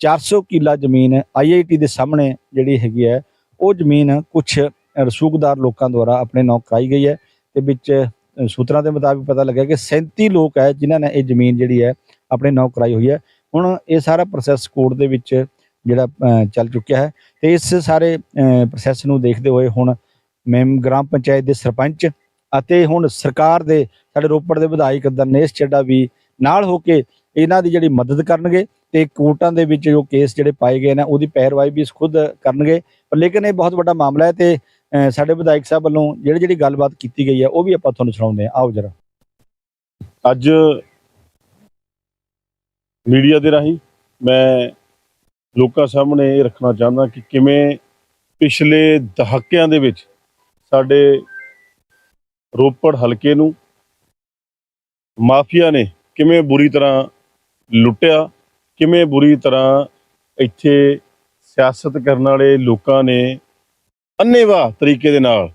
400 ਕਿੱਲਾ ਜ਼ਮੀਨ ਆਈਆਈਟੀ ਦੇ ਸਾਹਮਣੇ ਜਿਹੜੀ ਹੈਗੀ ਹੈ, ਉਹ ਜ਼ਮੀਨ ਕੁਝ ਰਸੂਖਦਾਰ ਲੋਕਾਂ ਦੁਆਰਾ ਆਪਣੇ ਨਾਂ ਕਰਾਈ ਗਈ ਹੈ ਤੇ ਵਿੱਚ ਸੂਤਰਾਂ ਦੇ ਮੁਤਾਬਿਕ ਪਤਾ ਲੱਗਿਆ ਕਿ 37 ਲੋਕ ਹੈ ਜਿਨ੍ਹਾਂ ਨੇ ਇਹ ਜ਼ਮੀਨ ਜਿਹੜੀ ਹੈ ਆਪਣੇ ਨਾਂ ਕਰਾਈ ਹੋਈ ਹੈ। ਹੁਣ ਇਹ ਸਾਰਾ ਪ੍ਰੋਸੈਸ ਕੋਰਟ ਦੇ ਵਿੱਚ ਜਿਹੜਾ ਚੱਲ ਚੁੱਕਿਆ ਹੈ ਤੇ ਇਸ ਸਾਰੇ ਪ੍ਰੋਸੈਸ ਨੂੰ ਦੇਖਦੇ ਹੋਏ ਹੁਣ ਮੈਮ ਗ੍ਰਾਮ ਪੰਚਾਇਤ ਦੇ ਸਰਪੰਚ ਅਤੇ ਹੁਣ ਸਰਕਾਰ ਦੇ ਸਾਡੇ ਰੋਪੜ ਦੇ ਵਿਧਾਇਕ ਦਰਨੇਸ਼ ਚੱਡਾ ਵੀ ਨਾਲ ਹੋ ਕੇ ਇਹਨਾਂ ਦੀ ਜਿਹੜੀ ਮਦਦ ਕਰਨਗੇ ਤੇ ਕੋਰਟਾਂ ਦੇ ਵਿੱਚ ਜੋ ਕੇਸ ਜਿਹੜੇ ਪਾਏ ਗਏ ਨੇ ਉਹਦੀ ਪੈਰਵਾਈ ਵੀ ਖੁਦ ਕਰਨਗੇ। ਪਰ ਲੇਕਿਨ ਇਹ ਬਹੁਤ ਵੱਡਾ ਮਾਮਲਾ ਹੈ ਤੇ ਸਾਡੇ ਵਿਧਾਇਕ ਸਾਹਿਬ ਵੱਲੋਂ ਜਿਹੜੀ ਜਿਹੜੀ ਗੱਲਬਾਤ ਕੀਤੀ ਗਈ ਹੈ ਉਹ ਵੀ ਆਪਾਂ ਤੁਹਾਨੂੰ ਸੁਣਾਉਂਦੇ ਹਾਂ। ਆਓ ਜਰਾ। ਅੱਜ ਮੀਡੀਆ ਦੇ ਰਾਹੀਂ ਮੈਂ ਲੋਕਾਂ ਸਾਹਮਣੇ ਇਹ ਰੱਖਣਾ ਚਾਹੁੰਦਾ ਕਿ ਕਿਵੇਂ ਪਿਛਲੇ ਦਹਾਕਿਆਂ ਦੇ ਵਿੱਚ ਸਾਡੇ ਰੋਪੜ ਹਲਕੇ ਨੂੰ ਮਾਫੀਆ ਨੇ ਕਿਵੇਂ ਬੁਰੀ ਤਰ੍ਹਾਂ ਲੁੱਟਿਆ, ਕਿਵੇਂ ਬੁਰੀ ਤਰ੍ਹਾਂ ਇੱਥੇ ਸਿਆਸਤ ਕਰਨ ਵਾਲੇ ਲੋਕਾਂ ਨੇ ਅੰਨੇਵਾਹ ਤਰੀਕੇ ਦੇ ਨਾਲ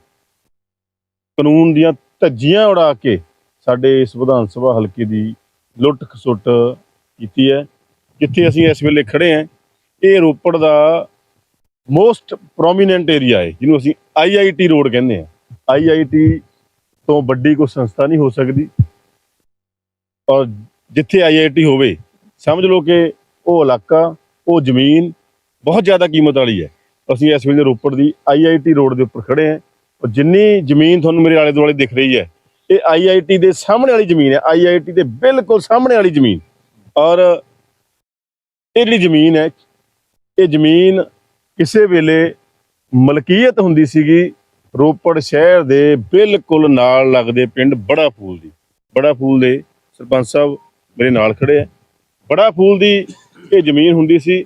ਕਾਨੂੰਨ ਦੀਆਂ ਧੱਜੀਆਂ ਉਡਾ ਕੇ ਸਾਡੇ ਇਸ ਵਿਧਾਨ ਸਭਾ ਹਲਕੇ ਦੀ ਲੁੱਟ ਖਸੁੱਟ ਕੀਤੀ ਹੈ, ਜਿੱਥੇ ਅਸੀਂ ਇਸ ਵੇਲੇ ਖੜੇ ਹਾਂ। ਇਹ ਰੋਪੜ ਦਾ ਮੋਸਟ ਪ੍ਰੋਮੀਨੈਂਟ ਏਰੀਆ ਹੈ, ਜਿਹਨੂੰ ਅਸੀਂ ਆਈਆਈਟੀ ਰੋਡ ਕਹਿੰਦੇ ਹਾਂ। ਆਈਆਈਟੀ ਤੋਂ ਵੱਡੀ ਕੋਈ ਸੰਸਥਾ ਨਹੀਂ ਹੋ ਸਕਦੀ। ਔਰ ਜਿੱਥੇ ਆਈਆਈਟੀ ਹੋਵੇ, ਸਮਝ ਲਓ ਕਿ ਉਹ ਇਲਾਕਾ, ਉਹ ਜ਼ਮੀਨ ਬਹੁਤ ਜ਼ਿਆਦਾ ਕੀਮਤ ਵਾਲੀ ਹੈ। ਅਸੀਂ ਇਸ ਵੇਲੇ ਰੋਪੜ ਦੀ ਆਈਆਈਟੀ ਰੋਡ ਦੇ ਉੱਪਰ ਖੜੇ ਹਾਂ ਔਰ ਜਿੰਨੀ ਜ਼ਮੀਨ ਤੁਹਾਨੂੰ ਮੇਰੇ ਆਲੇ ਦੁਆਲੇ ਦਿਖ ਰਹੀ ਹੈ, ਇਹ ਆਈਆਈਟੀ ਦੇ ਸਾਹਮਣੇ ਵਾਲੀ ਜ਼ਮੀਨ ਹੈ। ਆਈਆਈਟੀ ਦੇ ਬਿਲਕੁਲ ਸਾਹਮਣੇ ਵਾਲੀ ਜ਼ਮੀਨ। ਔਰ ਇਹ ਜਿਹੜੀ ਜ਼ਮੀਨ ਹੈ, ਇਹ ਜ਼ਮੀਨ ਕਿਸੇ ਵੇਲੇ ਮਲਕੀਅਤ ਹੁੰਦੀ ਸੀਗੀ, ਰੋਪੜ ਸ਼ਹਿਰ ਦੇ ਬਿਲਕੁਲ ਨਾਲ ਲੱਗਦੇ ਪਿੰਡ ਬੜਾ ਫੂਲ ਦੀ। ਬੜਾ ਫੂਲ ਦੇ ਸਰਪੰਚ ਸਾਹਿਬ ਮੇਰੇ ਨਾਲ ਖੜੇ ਆ। ਬੜਾ ਫੂਲ ਦੀ ਇਹ ਜ਼ਮੀਨ ਹੁੰਦੀ ਸੀ।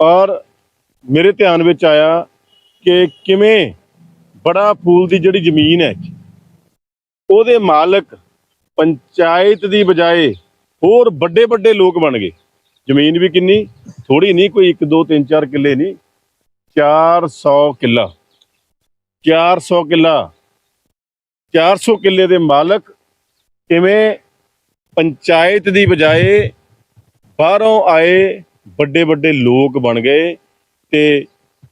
ਔਰ ਮੇਰੇ ਧਿਆਨ ਵਿੱਚ ਆਇਆ ਕਿ ਕਿਵੇਂ ਬੜਾ ਫੂਲ ਦੀ ਜਿਹੜੀ ਜ਼ਮੀਨ ਹੈ, ਉਹਦੇ ਮਾਲਕ ਪੰਚਾਇਤ ਦੀ ਬਜਾਏ ਹੋਰ ਵੱਡੇ ਵੱਡੇ ਲੋਕ ਬਣ ਗਏ। ਜ਼ਮੀਨ ਵੀ ਕਿੰਨੀ ਥੋੜੀ ਨਹੀਂ, ਕੋਈ 1 2 3 4 ਕਿੱਲੇ ਨਹੀਂ। 400 ਕਿੱਲਾ। 400 ਕਿੱਲਾ। 400 ਕਿੱਲੇ ਦੇ ਮਾਲਕ ਕਿਵੇਂ ਪੰਚਾਇਤ ਦੀ ਬਜਾਏ ਬਾਹਰੋਂ ਆਏ ਵੱਡੇ ਵੱਡੇ ਲੋਕ ਬਣ ਗਏ ਤੇ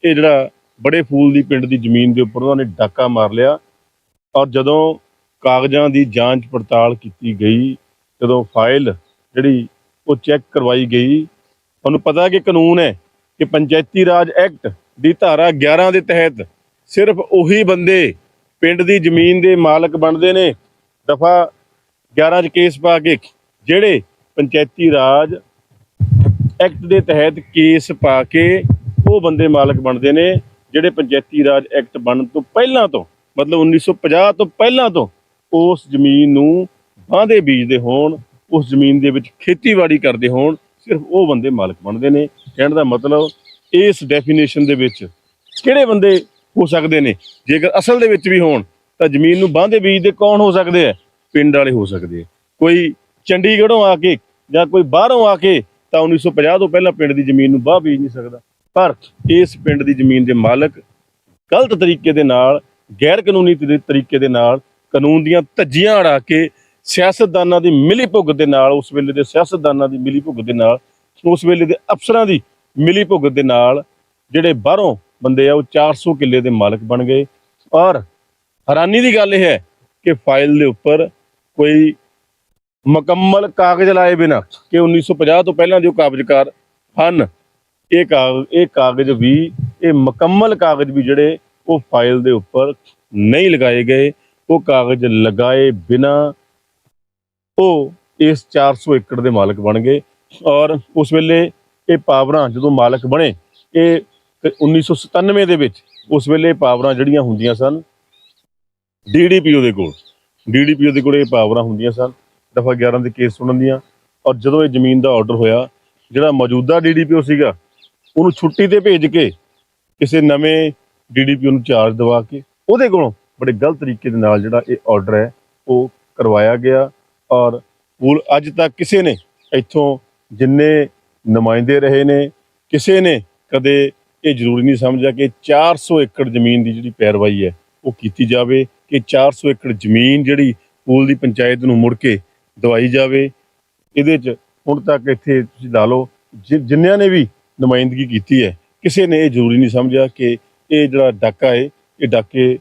ਇਹ ਜਿਹੜਾ ਬੜੇ ਫੂਲ ਦੀ ਪਿੰਡ ਦੀ ਜ਼ਮੀਨ ਦੇ ਉੱਪਰ ਉਹਨਾਂ ਨੇ ਡਾਕਾ ਮਾਰ ਲਿਆ ਔਰ ਜਦੋਂ ਕਾਗਜ਼ਾਂ ਦੀ ਜਾਂਚ ਪੜਤਾਲ ਕੀਤੀ ਗਈ, ਜਦੋਂ ਫਾਈਲ ਜਿਹੜੀ ਉਹ ਚੈੱਕ ਕਰਵਾਈ ਗਈ, ਤੁਹਾਨੂੰ ਪਤਾ ਕਿ ਕਾਨੂੰਨ ਹੈ ਕਿ ਪੰਚਾਇਤੀ ਰਾਜ ਐਕਟ ਦੀ ਧਾਰਾ 11 ਦੇ ਤਹਿਤ ਸਿਰਫ ਉਹੀ ਬੰਦੇ ਪਿੰਡ ਦੀ ਜ਼ਮੀਨ ਦੇ ਮਾਲਕ ਬਣਦੇ ਨੇ। ਦਫਾ 11 ਚ ਕੇਸ ਪਾ ਕੇ ਜਿਹੜੇ ਪੰਚਾਇਤੀ ਰਾਜ ਐਕਟ ਦੇ ਤਹਿਤ ਕੇਸ ਪਾ ਕੇ ਉਹ ਬੰਦੇ ਮਾਲਕ ਬਣਦੇ ਨੇ, ਜਿਹੜੇ ਪੰਚਾਇਤੀ ਰਾਜ ਐਕਟ ਬਣਨ ਤੋਂ ਪਹਿਲਾਂ ਤੋਂ, ਮਤਲਬ 1950 ਤੋਂ ਪਹਿਲਾਂ ਤੋਂ ਉਸ ਜ਼ਮੀਨ ਨੂੰ ਬਾਂਦੇ ਬੀਜਦੇ ਹੋਣ, ਉਸ ਜ਼ਮੀਨ ਦੇ ਵਿੱਚ ਖੇਤੀਬਾੜੀ ਕਰਦੇ ਹੋਣ, ਸਿਰਫ ਉਹ ਬੰਦੇ ਮਾਲਕ ਬਣਦੇ ਨੇ। ਕਹਿਣ ਦਾ ਮਤਲਬ ਇਸ ਡੈਫੀਨੇਸ਼ਨ ਦੇ ਵਿੱਚ ਕਿਹੜੇ ਬੰਦੇ ਹੋ ਸਕਦੇ ਨੇ? ਜੇਕਰ ਅਸਲ ਦੇ ਵਿੱਚ ਵੀ ਹੋਣ, ਤਾਂ ਜ਼ਮੀਨ ਨੂੰ ਬਾਂਦੇ ਬੀਜਦੇ ਕੌਣ ਹੋ ਸਕਦੇ ਆ ਪਿੰਡ ਵਾਲੇ ਹੋ ਸਕਦੇ ਆ ਕੋਈ ਚੰਡੀਗੜ੍ਹੋਂ ਆ ਕੇ ਜਾਂ ਕੋਈ ਬਾਹਰੋਂ ਆ ਕੇ ਤਾਂ 1950 ਤੋਂ ਪਹਿਲਾਂ ਪਿੰਡ ਦੀ ਜ਼ਮੀਨ ਨੂੰ ਬਾਹ ਬੀਜ ਨਹੀਂ ਸਕਦਾ। ਪਰ ਇਸ ਪਿੰਡ ਦੀ ਜ਼ਮੀਨ ਦੇ ਮਾਲਕ ਗਲਤ ਤਰੀਕੇ ਦੇ ਨਾਲ ਗੈਰ ਕਾਨੂੰਨੀ ਤਰੀਕੇ ਦੇ ਨਾਲ ਕਾਨੂੰਨ ਦੀਆਂ ਧੱਜੀਆਂ ਅੜਾ ਕੇ ਸਿਆਸਤਦਾਨਾਂ ਦੀ ਮਿਲੀ ਭੁਗਤ ਦੇ ਨਾਲ, ਉਸ ਵੇਲੇ ਦੇ ਸਿਆਸਤਦਾਨਾਂ ਦੀ ਮਿਲੀ ਭੁਗਤ ਦੇ ਨਾਲ, ਉਸ ਵੇਲੇ ਦੇ ਅਫਸਰਾਂ ਦੀ ਮਿਲੀ ਭੁਗਤ ਦੇ ਨਾਲ ਜਿਹੜੇ ਬਾਹਰੋਂ ਬੰਦੇ ਆ, ਉਹ 400 ਕਿੱਲੇ ਦੇ ਮਾਲਕ ਬਣ ਗਏ। ਔਰ ਹੈਰਾਨੀ ਦੀ ਗੱਲ ਇਹ ਹੈ ਕਿ ਫਾਈਲ ਦੇ ਉੱਪਰ ਕੋਈ ਮੁਕੰਮਲ ਕਾਗਜ਼ ਲਾਏ ਬਿਨਾ ਕਿ 1950 ਤੋਂ ਪਹਿਲਾਂ ਦੇ ਉਹ ਕਾਬਜ਼ਕਾਰ ਹਨ, ਇਹ ਕਾਗਜ਼ ਇਹ ਕਾਗਜ਼ ਵੀ, ਇਹ ਮੁਕੰਮਲ ਕਾਗਜ਼ ਵੀ ਜਿਹੜੇ ਉਹ ਫਾਈਲ ਦੇ ਉੱਪਰ ਨਹੀਂ ਲਗਾਏ ਗਏ। ਉਹ ਕਾਗਜ਼ ਲਗਾਏ ਬਿਨਾ ਉਹ ਇਸ 400 ਏਕੜ ਦੇ ਮਾਲਕ ਬਣ ਗਏ। ਔਰ ਉਸ ਵੇਲੇ ਇਹ ਪਾਵਰਾਂ ਜਦੋਂ ਮਾਲਕ ਬਣੇ, ਇਹ ਤੇ 1997 ਦੇ ਵਿੱਚ ਉਸ ਵੇਲੇ ਇਹ ਪਾਵਰਾਂ ਜਿਹੜੀਆਂ ਹੁੰਦੀਆਂ ਸਨ ਡੀਡੀਪੀਓ ਦੇ ਕੋਲ ਡੀਡੀਪੀਓ ਦੇ ਕੋਲ ਇਹ ਪਾਵਰਾਂ ਹੁੰਦੀਆਂ ਸਨ, ਦਫਾ 11 ਦੇ ਕੇਸ ਸੁਣਨ ਦੀਆਂ ਔਰ ਜਦੋਂ ਇਹ ਜ਼ਮੀਨ ਦਾ ਆਰਡਰ ਹੋਇਆ, ਜਿਹੜਾ ਮੌਜੂਦਾ ਡੀਡੀਪੀਓ ਸੀਗਾ, ਉਹਨੂੰ ਛੁੱਟੀ ਤੇ ਭੇਜ ਕੇ ਕਿਸੇ ਨਵੇਂ ਡੀਡੀਪੀਓ ਨੂੰ ਚਾਰਜ ਦਵਾ ਕੇ ਉਹਦੇ ਕੋਲੋਂ ਬੜੇ ਗਲਤ ਤਰੀਕੇ ਦੇ ਨਾਲ ਜਿਹੜਾ ਇਹ ਆਰਡਰ ਹੈ, ਉਹ ਕਰਵਾਇਆ ਗਿਆ ਔਰ ਪੂਲ ਅੱਜ ਤੱਕ ਕਿਸੇ ਨੇ ਇੱਥੋਂ ਜਿੰਨੇ ਨੁਮਾਇੰਦੇ ਰਹੇ ਨੇ, ਕਿਸੇ ਨੇ ਕਦੇ ਇਹ ਜ਼ਰੂਰੀ ਨਹੀਂ ਸਮਝਿਆ ਕਿ 400 ਏਕੜ ਜ਼ਮੀਨ ਦੀ ਜਿਹੜੀ ਪੈਰਵਾਈ ਹੈ, ਉਹ ਕੀਤੀ ਜਾਵੇ, ਕਿ 400 ਏਕੜ ਜ਼ਮੀਨ ਜਿਹੜੀ ਪੂਲ ਦੀ ਪੰਚਾਇਤ ਨੂੰ ਮੁੜ ਕੇ ਦਵਾਈ ਜਾਵੇ। ਇਹਦੇ 'ਚ ਹੁਣ ਤੱਕ ਇੱਥੇ ਤੁਸੀਂ ਲਾ ਲਓ, ਜਿ- ਜਿਨ੍ਹਾਂ ਨੇ ਵੀ ਨੁਮਾਇੰਦਗੀ ਕੀਤੀ ਹੈ, ਕਿਸੇ ਨੇ ਇਹ ਜ਼ਰੂਰੀ ਨਹੀਂ ਸਮਝਿਆ ਕਿ ਇਹ ਜਿਹੜਾ ਡਾਕਾ ਹੈ, ਇਹ ਡਾਕੇ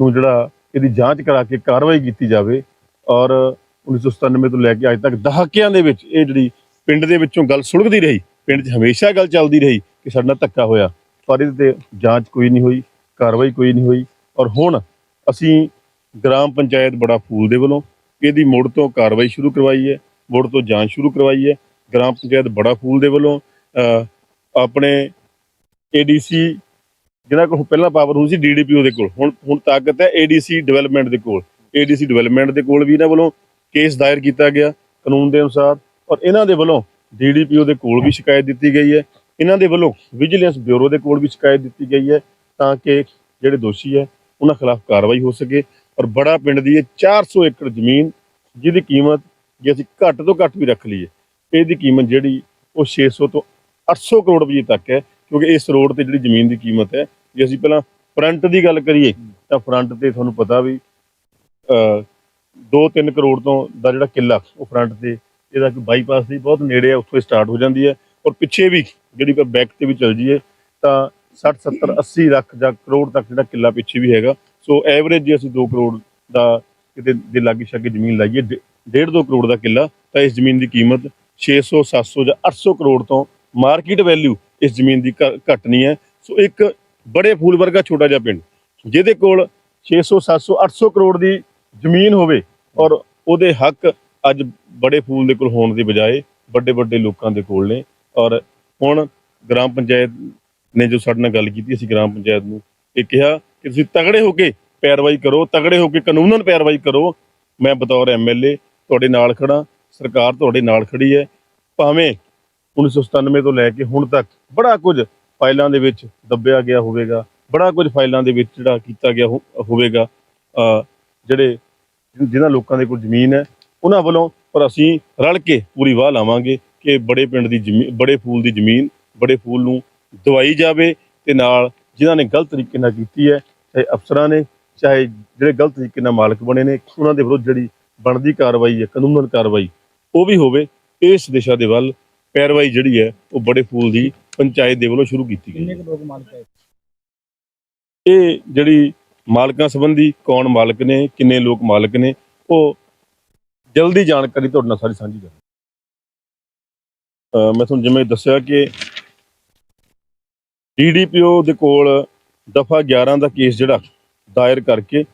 ਨੂੰ ਜਿਹੜਾ ਇਹਦੀ ਜਾਂਚ ਕਰਾ ਕੇ ਕਾਰਵਾਈ ਕੀਤੀ ਜਾਵੇ। ਔਰ 1997 ਤੋਂ ਲੈ ਕੇ ਅੱਜ ਤੱਕ ਦਹਾਕਿਆਂ ਦੇ ਵਿੱਚ ਇਹ ਜਿਹੜੀ ਪਿੰਡ ਦੇ ਵਿੱਚੋਂ ਗੱਲ ਸੁਲਗਦੀ ਰਹੀ। ਪਿੰਡ 'ਚ ਹਮੇਸ਼ਾ ਗੱਲ ਚੱਲਦੀ ਰਹੀ ਕਿ ਸਾਡੇ ਨਾਲ ਧੱਕਾ ਹੋਇਆ। ਪਰ ਇਹਦੇ ਤੇ ਜਾਂਚ ਕੋਈ ਨਹੀਂ ਹੋਈ ਕਾਰਵਾਈ ਕੋਈ ਨਹੀਂ ਹੋਈ। ਔਰ ਹੁਣ ਅਸੀਂ ਗ੍ਰਾਮ ਪੰਚਾਇਤ ਬੜਾ ਫੂਲ ਦੇ ਵੱਲੋਂ ਇਹਦੀ ਮੁੜ ਤੋਂ ਕਾਰਵਾਈ ਸ਼ੁਰੂ ਕਰਵਾਈ ਹੈ ਮੁੜ ਤੋਂ ਜਾਂਚ ਸ਼ੁਰੂ ਕਰਵਾਈ ਹੈ। ਗ੍ਰਾਮ ਪੰਚਾਇਤ ਬੜਾ ਫੂਲ ਦੇ ਵੱਲੋਂ ਅਹ, ਆਪਣੇ ਏਡੀਸੀ ਜਿਹਨਾਂ ਕੋਲ ਪਹਿਲਾਂ ਪਾਵਰ ਹੁੰਦੀ ਸੀ ਡੀਡੀਪੀਓ ਦੇ ਕੋਲ। ਹੁਣ ਹੁਣ ਤਾਕਤ ਹੈ ਏਡੀਸੀ ਡਿਵੈਲਪਮੈਂਟ ਦੇ ਕੋਲ। ਏਡੀਸੀ ਡਿਵੈਲਪਮੈਂਟ ਦੇ ਕੋਲ ਵੀ ਇਹਨਾਂ ਵੱਲੋਂ ਕੇਸ ਦਾਇਰ ਕੀਤਾ ਗਿਆ ਕਾਨੂੰਨ ਦੇ ਅਨੁਸਾਰ। ਔਰ ਇਹਨਾਂ ਦੇ ਵੱਲੋਂ ਡੀਡੀਪੀਓ ਦੇ ਕੋਲ ਵੀ ਸ਼ਿਕਾਇਤ ਦਿੱਤੀ ਗਈ ਹੈ। ਇਹਨਾਂ ਦੇ ਵੱਲੋਂ ਵਿਜੀਲੈਂਸ ਬਿਊਰੋ ਦੇ ਕੋਲ ਵੀ ਸ਼ਿਕਾਇਤ ਦਿੱਤੀ ਗਈ ਹੈ ਤਾਂ ਕਿ ਜਿਹੜੇ ਦੋਸ਼ੀ ਹੈ, ਉਹਨਾਂ ਖਿਲਾਫ ਕਾਰਵਾਈ ਹੋ ਸਕੇ। ਔਰ ਬੜਾ ਪਿੰਡ ਦੀ ਇਹ 400 ਏਕੜ ਜ਼ਮੀਨ ਜਿਹਦੀ ਕੀਮਤ ਜੇ ਅਸੀਂ ਘੱਟ ਤੋਂ ਘੱਟ ਵੀ ਰੱਖ ਲਈਏ, ਇਹਦੀ ਕੀਮਤ ਜਿਹੜੀ ਉਹ 600 ਤੋਂ 800 ਕਰੋੜ ਰੁਪਏ ਤੱਕ ਹੈ, ਕਿਉਂਕਿ ਇਸ ਰੋਡ ਤੇ ਜਿਹੜੀ ਜ਼ਮੀਨ ਦੀ ਕੀਮਤ ਹੈ, ਜੇ ਅਸੀਂ ਪਹਿਲਾਂ ਫਰੰਟ ਦੀ ਗੱਲ ਕਰੀਏ, ਤਾਂ ਫਰੰਟ ਤੇ ਤੁਹਾਨੂੰ ਪਤਾ ਵੀ 2-3 ਕਰੋੜ ਤੋਂ ਦਾ ਜਿਹੜਾ ਕਿੱਲਾ ਉਹ ਫਰੰਟ ਤੇ ਇਹਦਾ ਕੋਈ ਬਾਈਪਾਸ ਦੀ ਬਹੁਤ ਨੇੜੇ ਆ, ਉੱਥੋਂ ਸਟਾਰਟ ਹੋ ਜਾਂਦੀ ਹੈ। ਔਰ ਪਿੱਛੇ ਵੀ ਜਿਹੜੀ ਪਰ ਬੈਕ ਤੇ ਵੀ ਚੱਲ ਜੀਏ ਤਾਂ 60 70 80 ਲੱਖ ਜਾਂ ਕਰੋੜ ਤੱਕ ਜਿਹੜਾ ਕਿੱਲਾ ਪਿੱਛੇ ਵੀ ਹੈਗਾ। ਸੋ ਐਵਰੇਜ ਜੇ ਅਸੀਂ 2 ਕਰੋੜ ਦਾ ਕਿਤੇ ਦੇ ਲਾਗੇ ਛਾਗੇ ਜ਼ਮੀਨ ਲਾਈਏ 1.5 2 ਕਰੋੜ ਦਾ ਕਿੱਲਾ, ਤਾਂ ਇਸ ਜ਼ਮੀਨ ਦੀ ਕੀਮਤ 600 700 ਜਾਂ 800 ਕਰੋੜ ਤੋਂ ਮਾਰਕੀਟ ਵੈਲਿਊ ਇਸ ਜ਼ਮੀਨ ਦੀ ਘ- ਘੱਟ ਨਹੀਂ ਹੈ। ਸੋ ਇੱਕ ਬੜੇ ਫੂਲ ਵਰਗਾ ਛੋਟਾ ਜਿਹਾ ਪਿੰਡ, ਜਿਹਦੇ ਕੋਲ 600 700 800 ਕਰੋੜ ਦੀ ਜ਼ਮੀਨ ਹੋਵੇ ਔਰ ਉਹਦੇ ਹੱਕ ਅੱਜ ਬੜੇ ਫੂਲ ਦੇ ਕੋਲ ਹੋਣ ਦੀ ਬਜਾਏ ਵੱਡੇ ਵੱਡੇ ਲੋਕਾਂ ਦੇ ਕੋਲ ਨੇ। ਔਰ ਹੁਣ ਗ੍ਰਾਮ ਪੰਚਾਇਤ ਨੇ ਜੋ ਸਾਡੇ ਨਾਲ ਗੱਲ ਕੀਤੀ, ਅਸੀਂ ਗ੍ਰਾਮ ਪੰਚਾਇਤ ਨੂੰ ਇਹ ਕਿਹਾ ਕਿ ਤੁਸੀਂ ਤਗੜੇ ਹੋ ਕੇ ਪੈਰਵਾਈ ਕਰੋ, ਤਗੜੇ ਹੋ ਕੇ ਕਾਨੂੰਨਨ ਪੈਰਵਾਈ ਕਰੋ। ਮੈਂ ਬਤੌਰ ਐਮਐਲਏ ਤੁਹਾਡੇ ਨਾਲ ਖੜਾ ਸਰਕਾਰ ਤੁਹਾਡੇ ਨਾਲ ਖੜੀ ਹੈ। ਭਾਵੇਂ 1997 ਤੋਂ ਲੈ ਕੇ ਹੁਣ ਤੱਕ ਬੜਾ ਕੁਝ ਫਾਈਲਾਂ ਦੇ ਵਿੱਚ ਦੱਬਿਆ ਗਿਆ ਹੋਵੇਗਾ, ਬੜਾ ਕੁਝ ਫਾਈਲਾਂ ਦੇ ਵਿੱਚ ਜਿਹੜਾ ਕੀਤਾ ਗਿਆ ਹੋ- ਹੋਵੇਗਾ। ਜਿਹੜੇ ਜਿਨ੍ਹਾਂ ਲੋਕਾਂ ਦੇ ਕੋਲ ਜ਼ਮੀਨ ਹੈ ਉਹਨਾਂ ਵੱਲੋਂ ਪਰ ਅਸੀਂ ਰਲ ਕੇ ਪੂਰੀ ਵਾਹ ਲਾਵਾਂਗੇ ਕਿ ਬੜੇ ਪਿੰਡ ਦੀ ਜ਼ਮੀਨ ਬੜੇ ਫੂਲ ਦੀ ਜ਼ਮੀਨ ਬੜੇ ਫੂਲ ਨੂੰ ਦਵਾਈ ਜਾਵੇ ਤੇ ਨਾਲ ਜਿਨ੍ਹਾਂ ਨੇ ਗਲਤ ਤਰੀਕੇ ਨਾਲ ਕੀਤੀ ਹੈ ਚਾਹੇ ਅਫਸਰਾਂ ਨੇ ਚਾਹੇ ਜਿਹੜੇ ਗਲਤ ਤਰੀਕੇ ਨਾਲ ਮਾਲਕ ਬਣੇ ਨੇ ਉਹਨਾਂ ਦੇ ਵਿਰੁੱਧ ਜਿਹੜੀ ਬਣਦੀ ਕਾਰਵਾਈ ਹੈ ਕਾਨੂੰਨਨ ਕਾਰਵਾਈ ਉਹ ਵੀ ਹੋਵੇ ਇਸ ਦਿਸ਼ਾ ਦੇ ਵੱਲ ਪੈਰਵਾਈ ਜਿਹੜੀ ਹੈ ਉਹ ਬੜੇ ਫੂਲ ਦੀ ਪੰਚਾਇਤ ਦੇ ਵੱਲੋਂ ਸ਼ੁਰੂ ਕੀਤੀ ਗਈ ਕਿੰਨੇ ਹੈ ਕੁ ਲੋਕ ਮਾਲਕ ਹੈ? ਇਹ ਜਿਹੜੀ ਮਾਲਕਾਂ ਸੰਬੰਧੀ ਕੌਣ ਮਾਲਕ ਨੇ ਕਿੰਨੇ ਲੋਕ ਮਾਲਕ ਨੇ ਉਹ ਜਲਦੀ ਜਾਣਕਾਰੀ ਤੁਹਾਡੇ ਨਾਲ ਸਾਰੀ ਸਾਂਝੀ ਕਰਾਂ ਮੈਂ ਤੁਹਾਨੂੰ ਜਿਵੇਂ ਦੱਸਿਆ ਕਿ ਡੀਡੀਪੀਓ ਦੇ ਕੋਲ ਦਫਾ 11 ਦਾ ਕੇਸ ਜਿਹੜਾ ਦਾਇਰ ਕਰਕੇ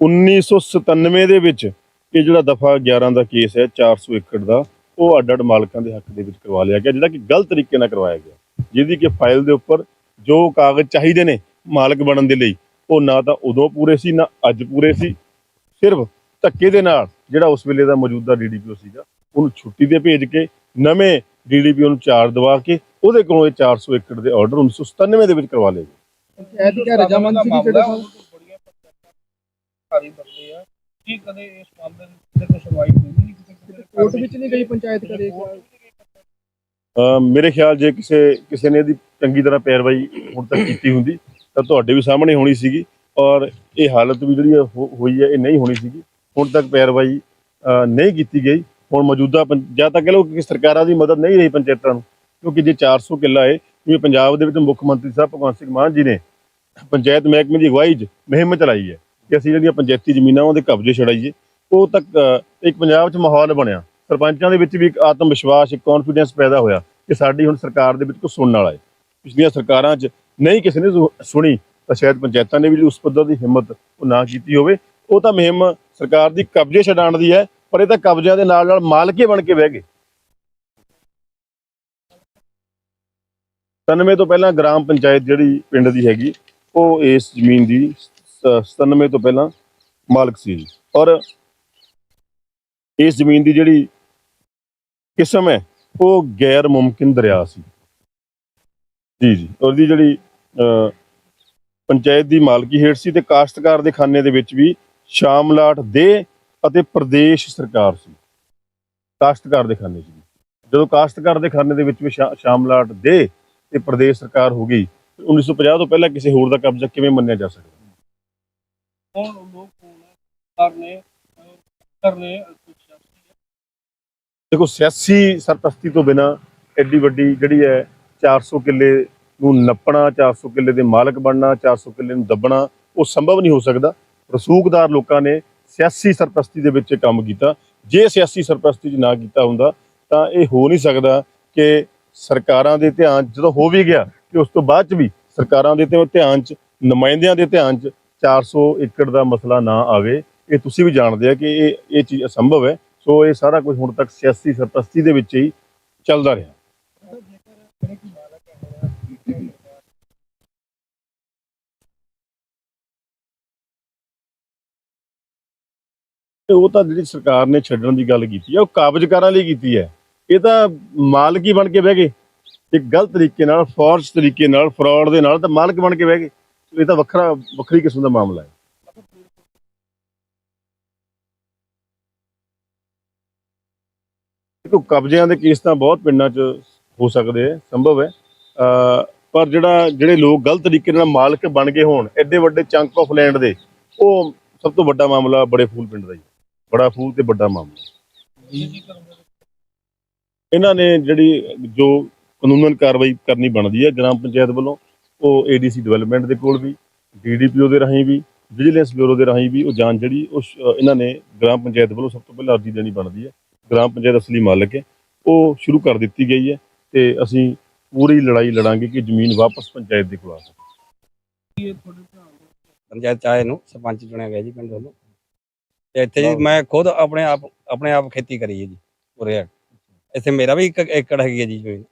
1997 ਦੇ ਵਿੱਚ ਇਹ ਜਿਹੜਾ ਦਫਾ 11 ਦਾ ਕੇਸ ਹੈ 400 ਏਕੜ ਦਾ, ਉਹ ਅੱਡ ਅੱਡ ਮਾਲਕਾਂ ਦੇ ਹੱਕ ਦੇ ਵਿੱਚ ਕਰਵਾ ਲਿਆ ਗਿਆ, ਜਿਹੜਾ ਕਿ ਗਲਤ ਤਰੀਕੇ ਨਾਲ ਕਰਵਾਇਆ ਗਿਆ। ਜਿਹਦੀ ਕਿ ਫਾਈਲ ਦੇ ਉੱਪਰ ਜੋ ਕਾਗਜ਼ ਚਾਹੀਦੇ ਨੇ ਮਾਲਕ ਬਣਨ ਦੇ ਲਈ, ਉਹ ਨਾ ਤਾਂ ਉਦੋਂ ਪੂਰੇ ਸੀ, ਨਾ ਅੱਜ ਪੂਰੇ ਸੀ, ਸਿਰਫ ਧੱਕੇ ਦੇ ਨਾਲ ਜਿਹੜਾ ਉਸ ਵੇਲੇ ਦਾ ਮੌਜੂਦਾ ਡੀਡੀਪੀਓ ਸੀਗਾ ਉਹਨੂੰ ਛੁੱਟੀ ਤੇ ਭੇਜ ਕੇ ਨਵੇਂ ਡੀਡੀਪੀਓ ਨੂੰ ਚਾਰਜ ਦਵਾ ਕੇ ਉਹਦੇ ਕੋਲੋਂ ਇਹ 400 ਏਕੜ ਦੇ ਆਰਡਰ 1997 ਦੇ ਵਿੱਚ ਕਰਵਾ ਲਏ ਗਏ। ਪੰਚਾਇਤ ਦੀ ਕਿਆ ਰਜਾਮੰਦ ਸੀ ਜਿਹੜੇ ਸਾਹਿਬ ਬੜੀਆਂ ਪੰਚਾਇਤਾਂ ਭਾਰੀ ਬੰਦੇ ਆ। ਕੀ ਕਦੇ ਇਸ ਮਾਮਲੇ ਦੇ ਕੋਈ ਸੁਣਵਾਈ ਹੋਈ ਨਹੀਂ ਕਿਸੇ ਕੋਰਟ ਵਿੱਚ ਨਹੀਂ ਗਈ ਪੰਚਾਇਤ ਕਦੇ ਅਹ ਮੇਰੇ ਖਿਆਲ ਜੇ ਕਿਸੇ ਕਿਸੇ ਨੇ ਇਹਦੀ ਚੰਗੀ ਤਰ੍ਹਾਂ ਪੈਰਵਾਈ ਹੁਣ ਤੱਕ ਕੀਤੀ ਹੁੰਦੀ ਤਾਂ ਤੁਹਾਡੇ ਵੀ ਸਾਹਮਣੇ ਹੋਣੀ ਸੀਗੀ ਔਰ ਇਹ ਹਾਲਤ ਵੀ ਜਿਹੜੀ ਹੋਈ ਹੈ ਇਹ ਨਹੀਂ ਹੋਣੀ ਸੀਗੀ। ਹੁਣ ਤੱਕ ਪੈਰਵਾਈ ਨਹੀਂ ਕੀਤੀ ਗਈ। ਹੁਣ ਮੌਜੂਦਾ ਪੰ- ਜਾਂ ਤਾਂ ਕਹ ਲਓ ਕਿ ਸਰਕਾਰਾਂ ਦੀ ਮਦਦ ਨਹੀਂ ਰਹੀ ਪੰਚਾਇਤਾਂ ਨੂੰ, ਕਿਉਂਕਿ ਜੇ 400 ਕਿੱਲਾ ਹੈ, ਜਿਵੇਂ ਪੰਜਾਬ ਦੇ ਵਿੱਚ ਮੁੱਖ ਮੰਤਰੀ ਸਾਹਿਬ ਭਗਵੰਤ ਸਿੰਘ ਮਾਨ ਜੀ ਨੇ ਪੰਚਾਇਤ ਮਹਿਕਮੇ ਦੀ ਅਗਵਾਈ 'ਚ ਮੁਹਿੰਮ ਚਲਾਈ ਹੈ ਕਿ ਅਸੀਂ ਜਿਹੜੀਆਂ ਪੰਚਾਇਤੀ ਜ਼ਮੀਨਾਂ ਉਹਦੇ ਕਬਜ਼ੇ ਛਡਾਈਏ। ਉਹ ਤੱਕ ਇੱਕ ਪੰਜਾਬ 'ਚ ਮਾਹੌਲ ਬਣਿਆ। ਸਰਪੰਚਾਂ ਦੇ ਵਿੱਚ ਵੀ ਇੱਕ ਆਤਮ ਵਿਸ਼ਵਾਸ, ਇੱਕ ਕੌਨਫੀਡੈਂਸ ਪੈਦਾ ਹੋਇਆ ਕਿ ਸਾਡੀ ਹੁਣ ਸਰਕਾਰ ਦੇ ਵਿੱਚ ਕੋਈ ਸੁਣਨ ਵਾਲਾ ਹੈ। ਪਿਛਲੀਆਂ ਸਰਕਾਰਾਂ 'ਚ ਨਹੀਂ ਕਿਸੇ ਨੇ ਸੁ- ਸੁਣੀ ਤਾਂ ਸ਼ਾਇਦ ਪੰਚਾਇਤਾਂ ਨੇ ਵੀ ਉਸ ਪੱਧਰ ਦੀ ਹਿੰਮਤ ਉਹ ਨਾ ਕੀਤੀ ਹੋਵੇ। ਉਹ ਤਾਂ ਮੁਹਿੰਮ ਸਰਕਾਰ ਦੀ ਕਬਜ਼ੇ ਛਡਾਉਣ ਦੀ ਹੈ ਪਰ ਇਹ ਤਾਂ ਕਬਜ਼ਿਆਂ ਦੇ ਨਾਲ ਨਾਲ ਮਾਲਕੇ ਬਣ ਕੇ ਬਹਿ ਗਏ। 97 ਤੋਂ ਪਹਿਲਾਂ ਗ੍ਰਾਮ ਪੰਚਾਇਤ ਜਿਹੜੀ ਪਿੰਡ ਦੀ ਹੈਗੀ ਉਹ ਇਸ ਜ਼ਮੀਨ ਦੀ 97 ਤੋਂ ਪਹਿਲਾਂ ਮਾਲਕ ਸੀ ਜੀ। ਔਰ ਇਸ ਜ਼ਮੀਨ ਦੀ ਜਿਹੜੀ ਕਿਸਮ ਹੈ ਉਹ ਗੈਰ ਮੁਮਕਿਨ ਦਰਿਆ ਸੀ। ਜੀ ਜੀ। ਔਰ ਦੀ ਜਿਹੜੀ ਅਹ, ਪੰਚਾਇਤ ਦੀ ਮਾਲਕੀ ਹੇਠ ਸੀ ਤੇ ਕਾਸ਼ਤਕਾਰ ਦੇ ਖਾਨੇ ਦੇ ਵਿੱਚ ਵੀ ਸ਼ਾਮਲਾਟ ਦੇ ਅਤੇ ਪ੍ਰਦੇਸ਼ ਸਰਕਾਰ ਸੀ। ਕਾਸ਼ਤਕਾਰ ਦੇ ਖਾਨੇ ਵੀ ਜਦੋਂ ਕਾਸ਼ਤਕਾਰ ਦੇ ਖਾਨੇ ਦੇ ਵਿੱਚ ਵੀ ਸ਼ਾ- ਸ਼ਾਮਲਾਟ ਦੇ ਤੇ ਪ੍ਰਦੇਸ਼ ਸਰਕਾਰ ਹੋ ਗਈ ਤੇ 1950 ਤੋਂ ਪਹਿਲਾਂ ਕਿਸੇ ਹੋਰ ਦਾ ਕਬਜ਼ਾ ਕਿਵੇਂ ਮੰਨਿਆ ਜਾ ਸਕਦਾ? ਕੌਣ ਲੋਕ ਸਰਕਾਰ ਨੇ? ਅਹ, ਸਰ ਨੇ ਕੁਝ ਸਿਆਸੀ ਦੇਖੋ ਸਿਆਸੀ ਸਰਪ੍ਰਸਤੀ ਤੋਂ ਬਿਨਾ ਐਡੀ ਵੱਡੀ ਜਿਹੜੀ ਹੈ 400 ਕਿੱਲੇ ਨੂੰ ਨੱਪਣਾ 400 ਕਿੱਲੇ ਦੇ ਮਾਲਕ ਬਣਨਾ 400 ਕਿੱਲੇ ਨੂੰ ਦੱਬਣਾ ਉਹ ਸੰਭਵ ਨਹੀਂ ਹੋ ਸਕਦਾ। ਰਸੂਖਦਾਰ ਲੋਕਾਂ ਨੇ ਸਿਆਸੀ ਸਰਪ੍ਰਸਤੀ ਦੇ ਵਿੱਚ ਕੰਮ ਕੀਤਾ। ਜੇ ਸਿਆਸੀ ਸਰਪ੍ਰਸਤੀ 'ਚ ਨਾ ਕੀਤਾ ਹੁੰਦਾ, ਤਾਂ ਇਹ ਹੋ ਨਹੀਂ ਸਕਦਾ ਕਿ ਸਰਕਾਰਾਂ ਦੇ ਧਿਆਨ ਜਦੋਂ ਹੋ ਵੀ ਗਿਆ ਕਿ ਉਸ ਤੋਂ ਬਾਅਦ 'ਚ ਵੀ ਸਰਕਾਰਾਂ ਦੇ ਧਿਆਨ 'ਚ, ਨੁਮਾਇੰਦਿਆਂ ਦੇ ਧਿਆਨ 'ਚ 400 ਏਕੜ ਦਾ ਮਸਲਾ ਨਾ ਆਵੇ, ਇਹ ਤੁਸੀਂ ਵੀ ਜਾਣਦੇ ਆ ਕਿ ਇਹ ਇਹ ਚੀਜ਼ ਅਸੰਭਵ ਹੈ। ਸੋ ਇਹ ਸਾਰਾ ਕੁਝ ਹੁਣ ਤੱਕ ਸਿਆਸੀ ਸਰਪ੍ਰਸਤੀ ਦੇ ਵਿੱਚ ਹੀ ਚੱਲਦਾ ਰਿਹਾ। ਤੇ ਉਹ ਤਾਂ ਜਿਹੜੀ ਸਰਕਾਰ ਨੇ ਛੱਡਣ ਦੀ ਗੱਲ ਕੀਤੀ ਹੈ ਉਹ ਕਾਬਜ਼ਕਾਰਾਂ ਲਈ ਕੀਤੀ ਹੈ। ਇਹ ਤਾਂ ਮਾਲਕ ਹੀ ਬਣ ਕੇ ਬਹਿ ਗਏ। ਇੱਕ ਗਲਤ ਤਰੀਕੇ ਨਾਲ ਫੋਰਸ ਤਰੀਕੇ ਨਾਲ ਫਰਾਡ ਦੇ ਨਾਲ ਤਾਂ ਮਾਲਕ ਬਣ ਕੇ ਬਹਿ ਗਏ। ਇਹ ਤਾਂ ਵੱਖਰਾ, ਵੱਖਰੀ ਕਿਸਮ ਦਾ ਮਾਮਲਾ ਹੈ। ਦੇਖੋ, ਕਬਜ਼ਿਆਂ ਦੇ ਕੇਸ ਤਾਂ ਬਹੁਤ ਪਿੰਡਾਂ 'ਚ ਹੋ ਸਕਦੇ ਆ, ਸੰਭਵ ਹੈ। ਪਰ ਜਿਹੜਾ, ਜਿਹੜੇ ਲੋਕ ਗਲਤ ਤਰੀਕੇ ਨਾਲ ਮਾਲਕ ਬਣ ਗਏ ਹੋਣ, ਐਡੇ ਵੱਡੇ ਚੰਕ ਆਫ ਲੈਂਡ ਦੇ, ਉਹ ਸਭ ਤੋਂ ਵੱਡਾ ਮਾਮਲਾ ਬੜੇ ਫੂਲ ਪਿੰਡ ਦਾ ਹੀ। ਬੜਾ ਫੂਲ ਤੇ ਵੱਡਾ ਮਾਮਲਾ। ਇਹਨਾਂ ਨੇ ਜਿਹੜੀ ਜੋ ਕਾਨੂੰਨਨ ਕਾਰਵਾਈ ਕਰਨੀ ਬਣਦੀ ਹੈ ਗ੍ਰਾਮ ਪੰਚਾਇਤ ਵੱਲੋਂ, ਉਹ ਏਡੀਸੀ ਡਿਵੈਲਪਮੈਂਟ ਦੇ ਕੋਲ ਵੀ ਡੀਡੀਪੀਓ ਦੇ ਰਾਹੀਂ ਵੀ ਵਿਜੀਲੈਂਸ ਬਿਊਰੋ ਦੇ ਰਾਹੀਂ ਵੀ ਉਹ ਜਾਂਚ ਜਿਹੜੀ, ਉਹ ਇਹਨਾਂ ਨੇ ਗ੍ਰਾਮ ਪੰਚਾਇਤ ਵੱਲੋਂ ਸਭ ਤੋਂ ਪਹਿਲਾਂ ਅਰਜ਼ੀ ਦੇਣੀ ਬਣਦੀ ਹੈ। ਗ੍ਰਾਮ ਪੰਚਾਇਤ ਅਸਲੀ ਮਾਲਕ ਹੈ। ਉਹ ਸ਼ੁਰੂ ਕਰ ਦਿੱਤੀ ਗਈ ਹੈ ਤੇ ਅਸੀਂ ਪੂਰੀ ਲੜਾਈ ਲੜਾਂਗੇ ਕਿ ਜ਼ਮੀਨ ਵਾਪਸ ਪੰਚਾਇਤ ਦੇ ਕੋਲ ਆ ਸਕੇ। ਪੰਚਾਇਤ ਚਾਹੇ ਨੂੰ ਸਰਪੰਚ ਚੁਣਿਆ ਗਿਆ ਜੀ ਪਿੰਡ ਵੱਲੋਂ। ਤੇ ਇੱਥੇ ਜੀ ਮੈਂ ਖੁਦ ਆਪਣੇ ਆਪ ਆਪਣੇ ਆਪ ਖੇਤੀ ਕਰੀ ਹੈ ਜੀ ਉਰੇ ਆ। ਕੇ। ਇੱਥੇ ਮੇਰਾ ਵੀ ਇੱਕ ਏਕੜ ਹੈਗੀ ਹੈ ਜੀ ਜ਼ਮੀਨ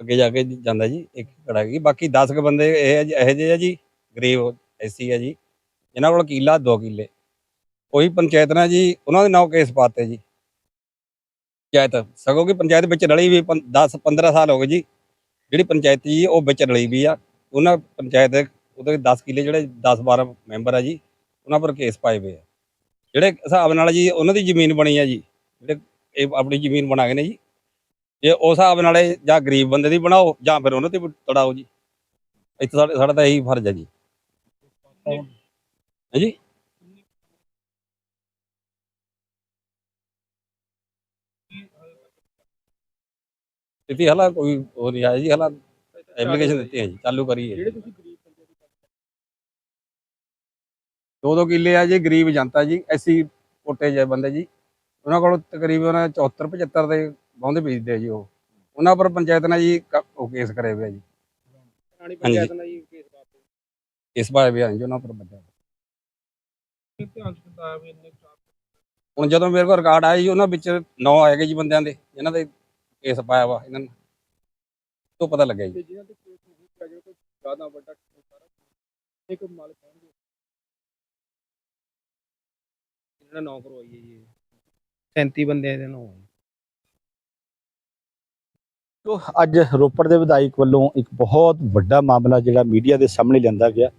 ਅੱਗੇ ਜਾ ਕੇ ਜਾਂਦਾ ਜੀ ਇੱਕ ਏਕੜ ਹੈਗੀ। ਬਾਕੀ 10 ਕੁ ਬੰਦੇ ਇਹ ਹੈ ਜੀ- ਇਹੋ ਜਿਹੇ ਆ ਜੀ ਗਰੀਬ ਐਸੀ ਹੈ ਜੀ ਜਿਨ੍ਹਾਂ ਕੋਲ ਕਿੱਲਾ 2 ਕਿੱਲੇ। ਉਹੀ ਪੰਚਾਇਤ ਨੇ ਜੀ ਉਹਨਾਂ ਦੇ ਨਾਂ ਕੇਸ ਪਾਤੇ ਜੀ। ਪੰਚਾਇਤ ਸਗੋਂ ਕਿ ਪੰਚਾਇਤ ਵਿੱਚ ਰਲੀ ਵੀ 10 15 ਸਾਲ ਹੋ ਗਏ ਜੀ। ਜਿਹੜੀ ਪੰਚਾਇਤ ਜੀ ਉਹ ਵਿੱਚ ਰਲੀ ਵੀ ਆ। ਉਹਨਾਂ ਪੰਚਾਇਤ ਦੇ ਉਹਦੇ 10 ਕਿੱਲੇ ਜਿਹੜੇ 10 12 ਮੈਂਬਰ ਆ ਜੀ ਉਹਨਾਂ ਪਰ ਕੇਸ ਪਾਏ ਹੋਏ ਆ। ਜਿਹੜੇ ਹਿਸਾਬ ਨਾਲ ਜੀ, ਉਹਨਾਂ ਦੀ ਜ਼ਮੀਨ ਬਣੀ ਆ ਜੀ। ਜਿਹੜੇ ਇਹ ਆਪਣੀ ਜ਼ਮੀਨ ਬਣਾ ਗਏ ਨੇ ਜੀ। ਜੇ ਉਸ ਹਿਸਾਬ ਨਾਲ ਇਹ ਜਾਂ ਗਰੀਬ ਬੰਦੇ ਦੀ ਬਣਾਓ, ਜਾਂ ਫਿਰ ਉਹਨਾਂ ਤੇ ਤੜਾਓ ਜੀ। ਇੱਥੇ ਸਾਡੇ, ਸਾਡਾ ਤਾਂ ਇਹੀ ਫਰਜ਼ ਹੈ ਜੀ। ਹੈ ਜੀ? ਹਾਲਾ ਕੋਈ ਉਹ ਨਹੀਂ ਆਇਆ ਜੀ ਹਾਲਾ ਐਪਲੀਕੇਸ਼ਨ ਦਿੱਤੀ ਹੈ ਜੀ, ਚਾਲੂ ਕਰੀ ਹੈ ਦੋ ਦੋ ਕਿੱਲੇ ਆ ਜੀ ਗਰੀਬ ਜਨਤਾ ਜੀ ਐਸੀ ਕੋਟੇ ਜਿਹੇ ਬੰਦੇ ਜੀ। ਉਹਨਾਂ ਕੋਲ ਤਕਰੀਬਨ 74 75 ਦੇ ਬਹੁੰਦੇ ਬੀਜਦੇ ਆ ਜੀ ਉਹ। ਉਹਨਾਂ ਪਰ ਪੰਚਾਇਤ ਨੇ ਜੀ ਕ- ਉਹ ਕੇਸ ਕਰੇ ਹੋਏ ਆ ਜੀ। ਪੁਰਾਣੀ ਹਾਂਜੀ। ਪੰਚਾਇਤ ਨਾਲ ਜੀ ਕੇਸ ਬਾਤ ਇਸ ਬਾਰੇ ਵੀ ਆ ਜੀ ਉਹਨਾਂ ਪਰ ਪੰਚਾਇਤ ਇਹ ਧਿਆਨ ਚ ਕਿੱਦਾਂ ਆਇਆ ਵੀ ਇੰਨੇ ਚਾਰ ਹੁਣ ਜਦੋਂ ਮੇਰੇ ਕੋਲ ਰਿਕਾਰਡ ਆਇਆ ਜੀ ਉਹਨਾਂ ਵਿੱਚ ਨੌ ਆਏਗੇ ਜੀ ਬੰਦਿਆਂ ਦੇ ਜਿਨ੍ਹਾਂ ਦੇ ਕੇਸ ਪਾਇਆ ਵਾ ਇਹਨਾਂ ਨੇ। ਤੋਂ ਪਤਾ ਲੱਗਿਆ ਜੀ। ਤੇ ਜਿਨ੍ਹਾਂ ਤੇ ਕੇਸ ਨਹੀਂ ਪਿਆ ਜਿਹੜਾ ਕੋਈ ਜ਼ਿਆਦਾ ਵੱਡਾ ਕੇਸ ਸਾਰਾ ਇੱਕ ਮਾਲਕ ਹੋਣਗੇ ਜਿਹੜਾ ਨੌ ਕਰਵਾਈ ਹੈ ਜੀ। 37 ਬੰਦੇ ਦੇ ਨੌ ਤੋ ਅੱਜ ਰੋਪੜ ਦੇ ਵਿਧਾਇਕ ਵੱਲੋਂ ਇੱਕ ਬਹੁਤ ਵੱਡਾ ਮਾਮਲਾ ਜਿਹੜਾ ਮੀਡੀਆ ਦੇ ਸਾਹਮਣੇ ਲਿਆਂਦਾ ਗਿਆ।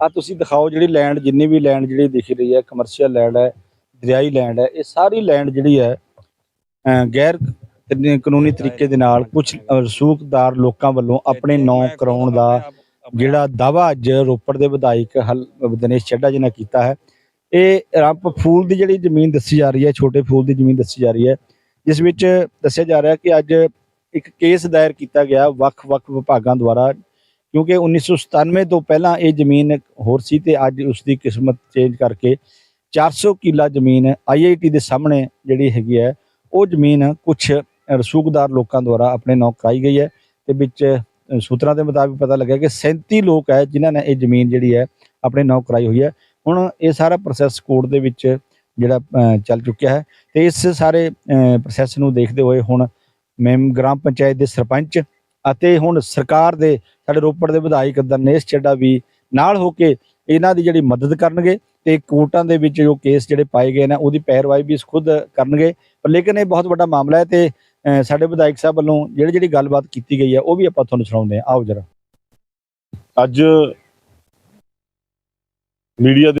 ਆ ਤੁਸੀਂ ਦਿਖਾਓ ਜਿਹੜੀ ਲੈਂਡ ਜਿੰਨੀ ਵੀ ਲੈਂਡ ਜਿਹੜੀ ਦਿਖ ਰਹੀ ਹੈ ਕਮਰਸ਼ੀਅਲ ਲੈਂਡ ਹੈ ਦਰਿਆਈ ਲੈਂਡ ਹੈ ਇਹ ਸਾਰੀ ਲੈਂਡ ਜਿਹੜੀ ਹੈ ਅਹ ਗੈਰ ਕਾਨੂੰਨੀ ਤਰੀਕੇ ਦੇ ਨਾਲ ਕੁਝ ਰਸੂਖਦਾਰ ਲੋਕਾਂ ਵੱਲੋਂ ਆਪਣੇ ਨਾਂ ਕਰਾਉਣ ਦਾ ਜਿਹੜਾ ਦਾਵਾ ਅੱਜ ਰੋਪੜ ਦੇ ਵਿਧਾਇਕ ਹਲ ਦਿਨੇਸ਼ ਚੱਡਾ ਜੀ ਨੇ ਕੀਤਾ ਹੈ। ਇਹ ਰੰਪ ਫੂਲ ਦੀ ਜਿਹੜੀ ਜ਼ਮੀਨ ਦੱਸੀ ਜਾ ਰਹੀ ਹੈ, ਛੋਟੇ ਫੂਲ ਦੀ ਜ਼ਮੀਨ ਦੱਸੀ ਜਾ ਰਹੀ ਹੈ, ਜਿਸ ਵਿੱਚ ਦੱਸਿਆ ਜਾ ਰਿਹਾ ਕਿ ਅੱਜ ਇੱਕ ਕੇਸ ਦਾਇਰ ਕੀਤਾ ਗਿਆ ਵੱਖ-ਵੱਖ ਵਿਭਾਗਾਂ ਦੁਆਰਾ, ਕਿਉਂਕਿ 1997 ਤੋਂ ਪਹਿਲਾਂ ਇਹ ਜ਼ਮੀਨ ਹੋਰ ਸੀ ਤੇ ਅੱਜ ਉਸ ਦੀ ਕਿਸਮਤ ਚੇਂਜ ਕਰਕੇ 400 ਕਿੱਲਾ ਜ਼ਮੀਨ ਆਈਆਈਟੀ ਦੇ ਸਾਹਮਣੇ ਜਿਹੜੀ ਹੈਗੀ ਹੈ, ਉਹ ਜ਼ਮੀਨ ਕੁਝ ਰਸੂਖਦਾਰ ਲੋਕਾਂ ਦੁਆਰਾ ਆਪਣੇ ਨਾਂ ਕਰਾਈ ਗਈ ਹੈ ਤੇ ਵਿੱਚ ਸੂਤਰਾਂ ਦੇ ਮੁਤਾਬਿਕ ਪਤਾ ਲੱਗਿਆ ਕਿ 37 ਲੋਕ ਹੈ ਜਿਨ੍ਹਾਂ ਨੇ ਇਹ ਜ਼ਮੀਨ ਜਿਹੜੀ ਹੈ ਆਪਣੇ ਨਾਂ ਕਰਾਈ ਹੋਈ ਹੈ। ਹੁਣ ਇਹ ਸਾਰਾ ਪ੍ਰੋਸੈਸ ਕੋਰਟ ਦੇ ਵਿੱਚ ਜਿਹੜਾ ਚੱਲ ਚੁੱਕਿਆ ਹੈ ਤੇ ਇਸ ਸਾਰੇ ਪ੍ਰੋਸੈਸ ਨੂੰ ਦੇਖਦੇ ਹੋਏ ਹੁਣ ਮੈਮ ਗ੍ਰਾਮ ਪੰਚਾਇਤ ਦੇ ਸਰਪੰਚ ਅਤੇ ਹੁਣ ਸਰਕਾਰ ਦੇ ਸਾਡੇ ਰੋਪੜ ਦੇ ਵਿਧਾਇਕ ਦਰਨੇਸ਼ ਚੱਡਾ ਵੀ ਨਾਲ ਹੋ ਕੇ ਇਹਨਾਂ ਦੀ ਜਿਹੜੀ ਮਦਦ ਕਰਨਗੇ ਤੇ ਕੋਰਟਾਂ ਦੇ ਵਿੱਚ ਜੋ ਕੇਸ ਜਿਹੜੇ ਪਾਏ ਗਏ ਨੇ ਉਹਦੀ ਪੈਰਵਾਈ ਵੀ ਖੁਦ ਕਰਨਗੇ। ਪਰ ਲੇਕਿਨ ਇਹ ਬਹੁਤ ਵੱਡਾ ਮਾਮਲਾ ਹੈ ਤੇ ਸਾਡੇ ਵਿਧਾਇਕ ਸਾਹਿਬ ਵੱਲੋਂ ਜਿਹੜੀ ਜਿਹੜੀ ਗੱਲਬਾਤ ਕੀਤੀ ਗਈ ਹੈ ਉਹ ਵੀ ਆਪਾਂ ਤੁਹਾਨੂੰ ਸੁਣਾਉਂਦੇ ਹਾਂ। ਆਓ ਜਰਾ। ਅੱਜ ਮੀਡੀਆ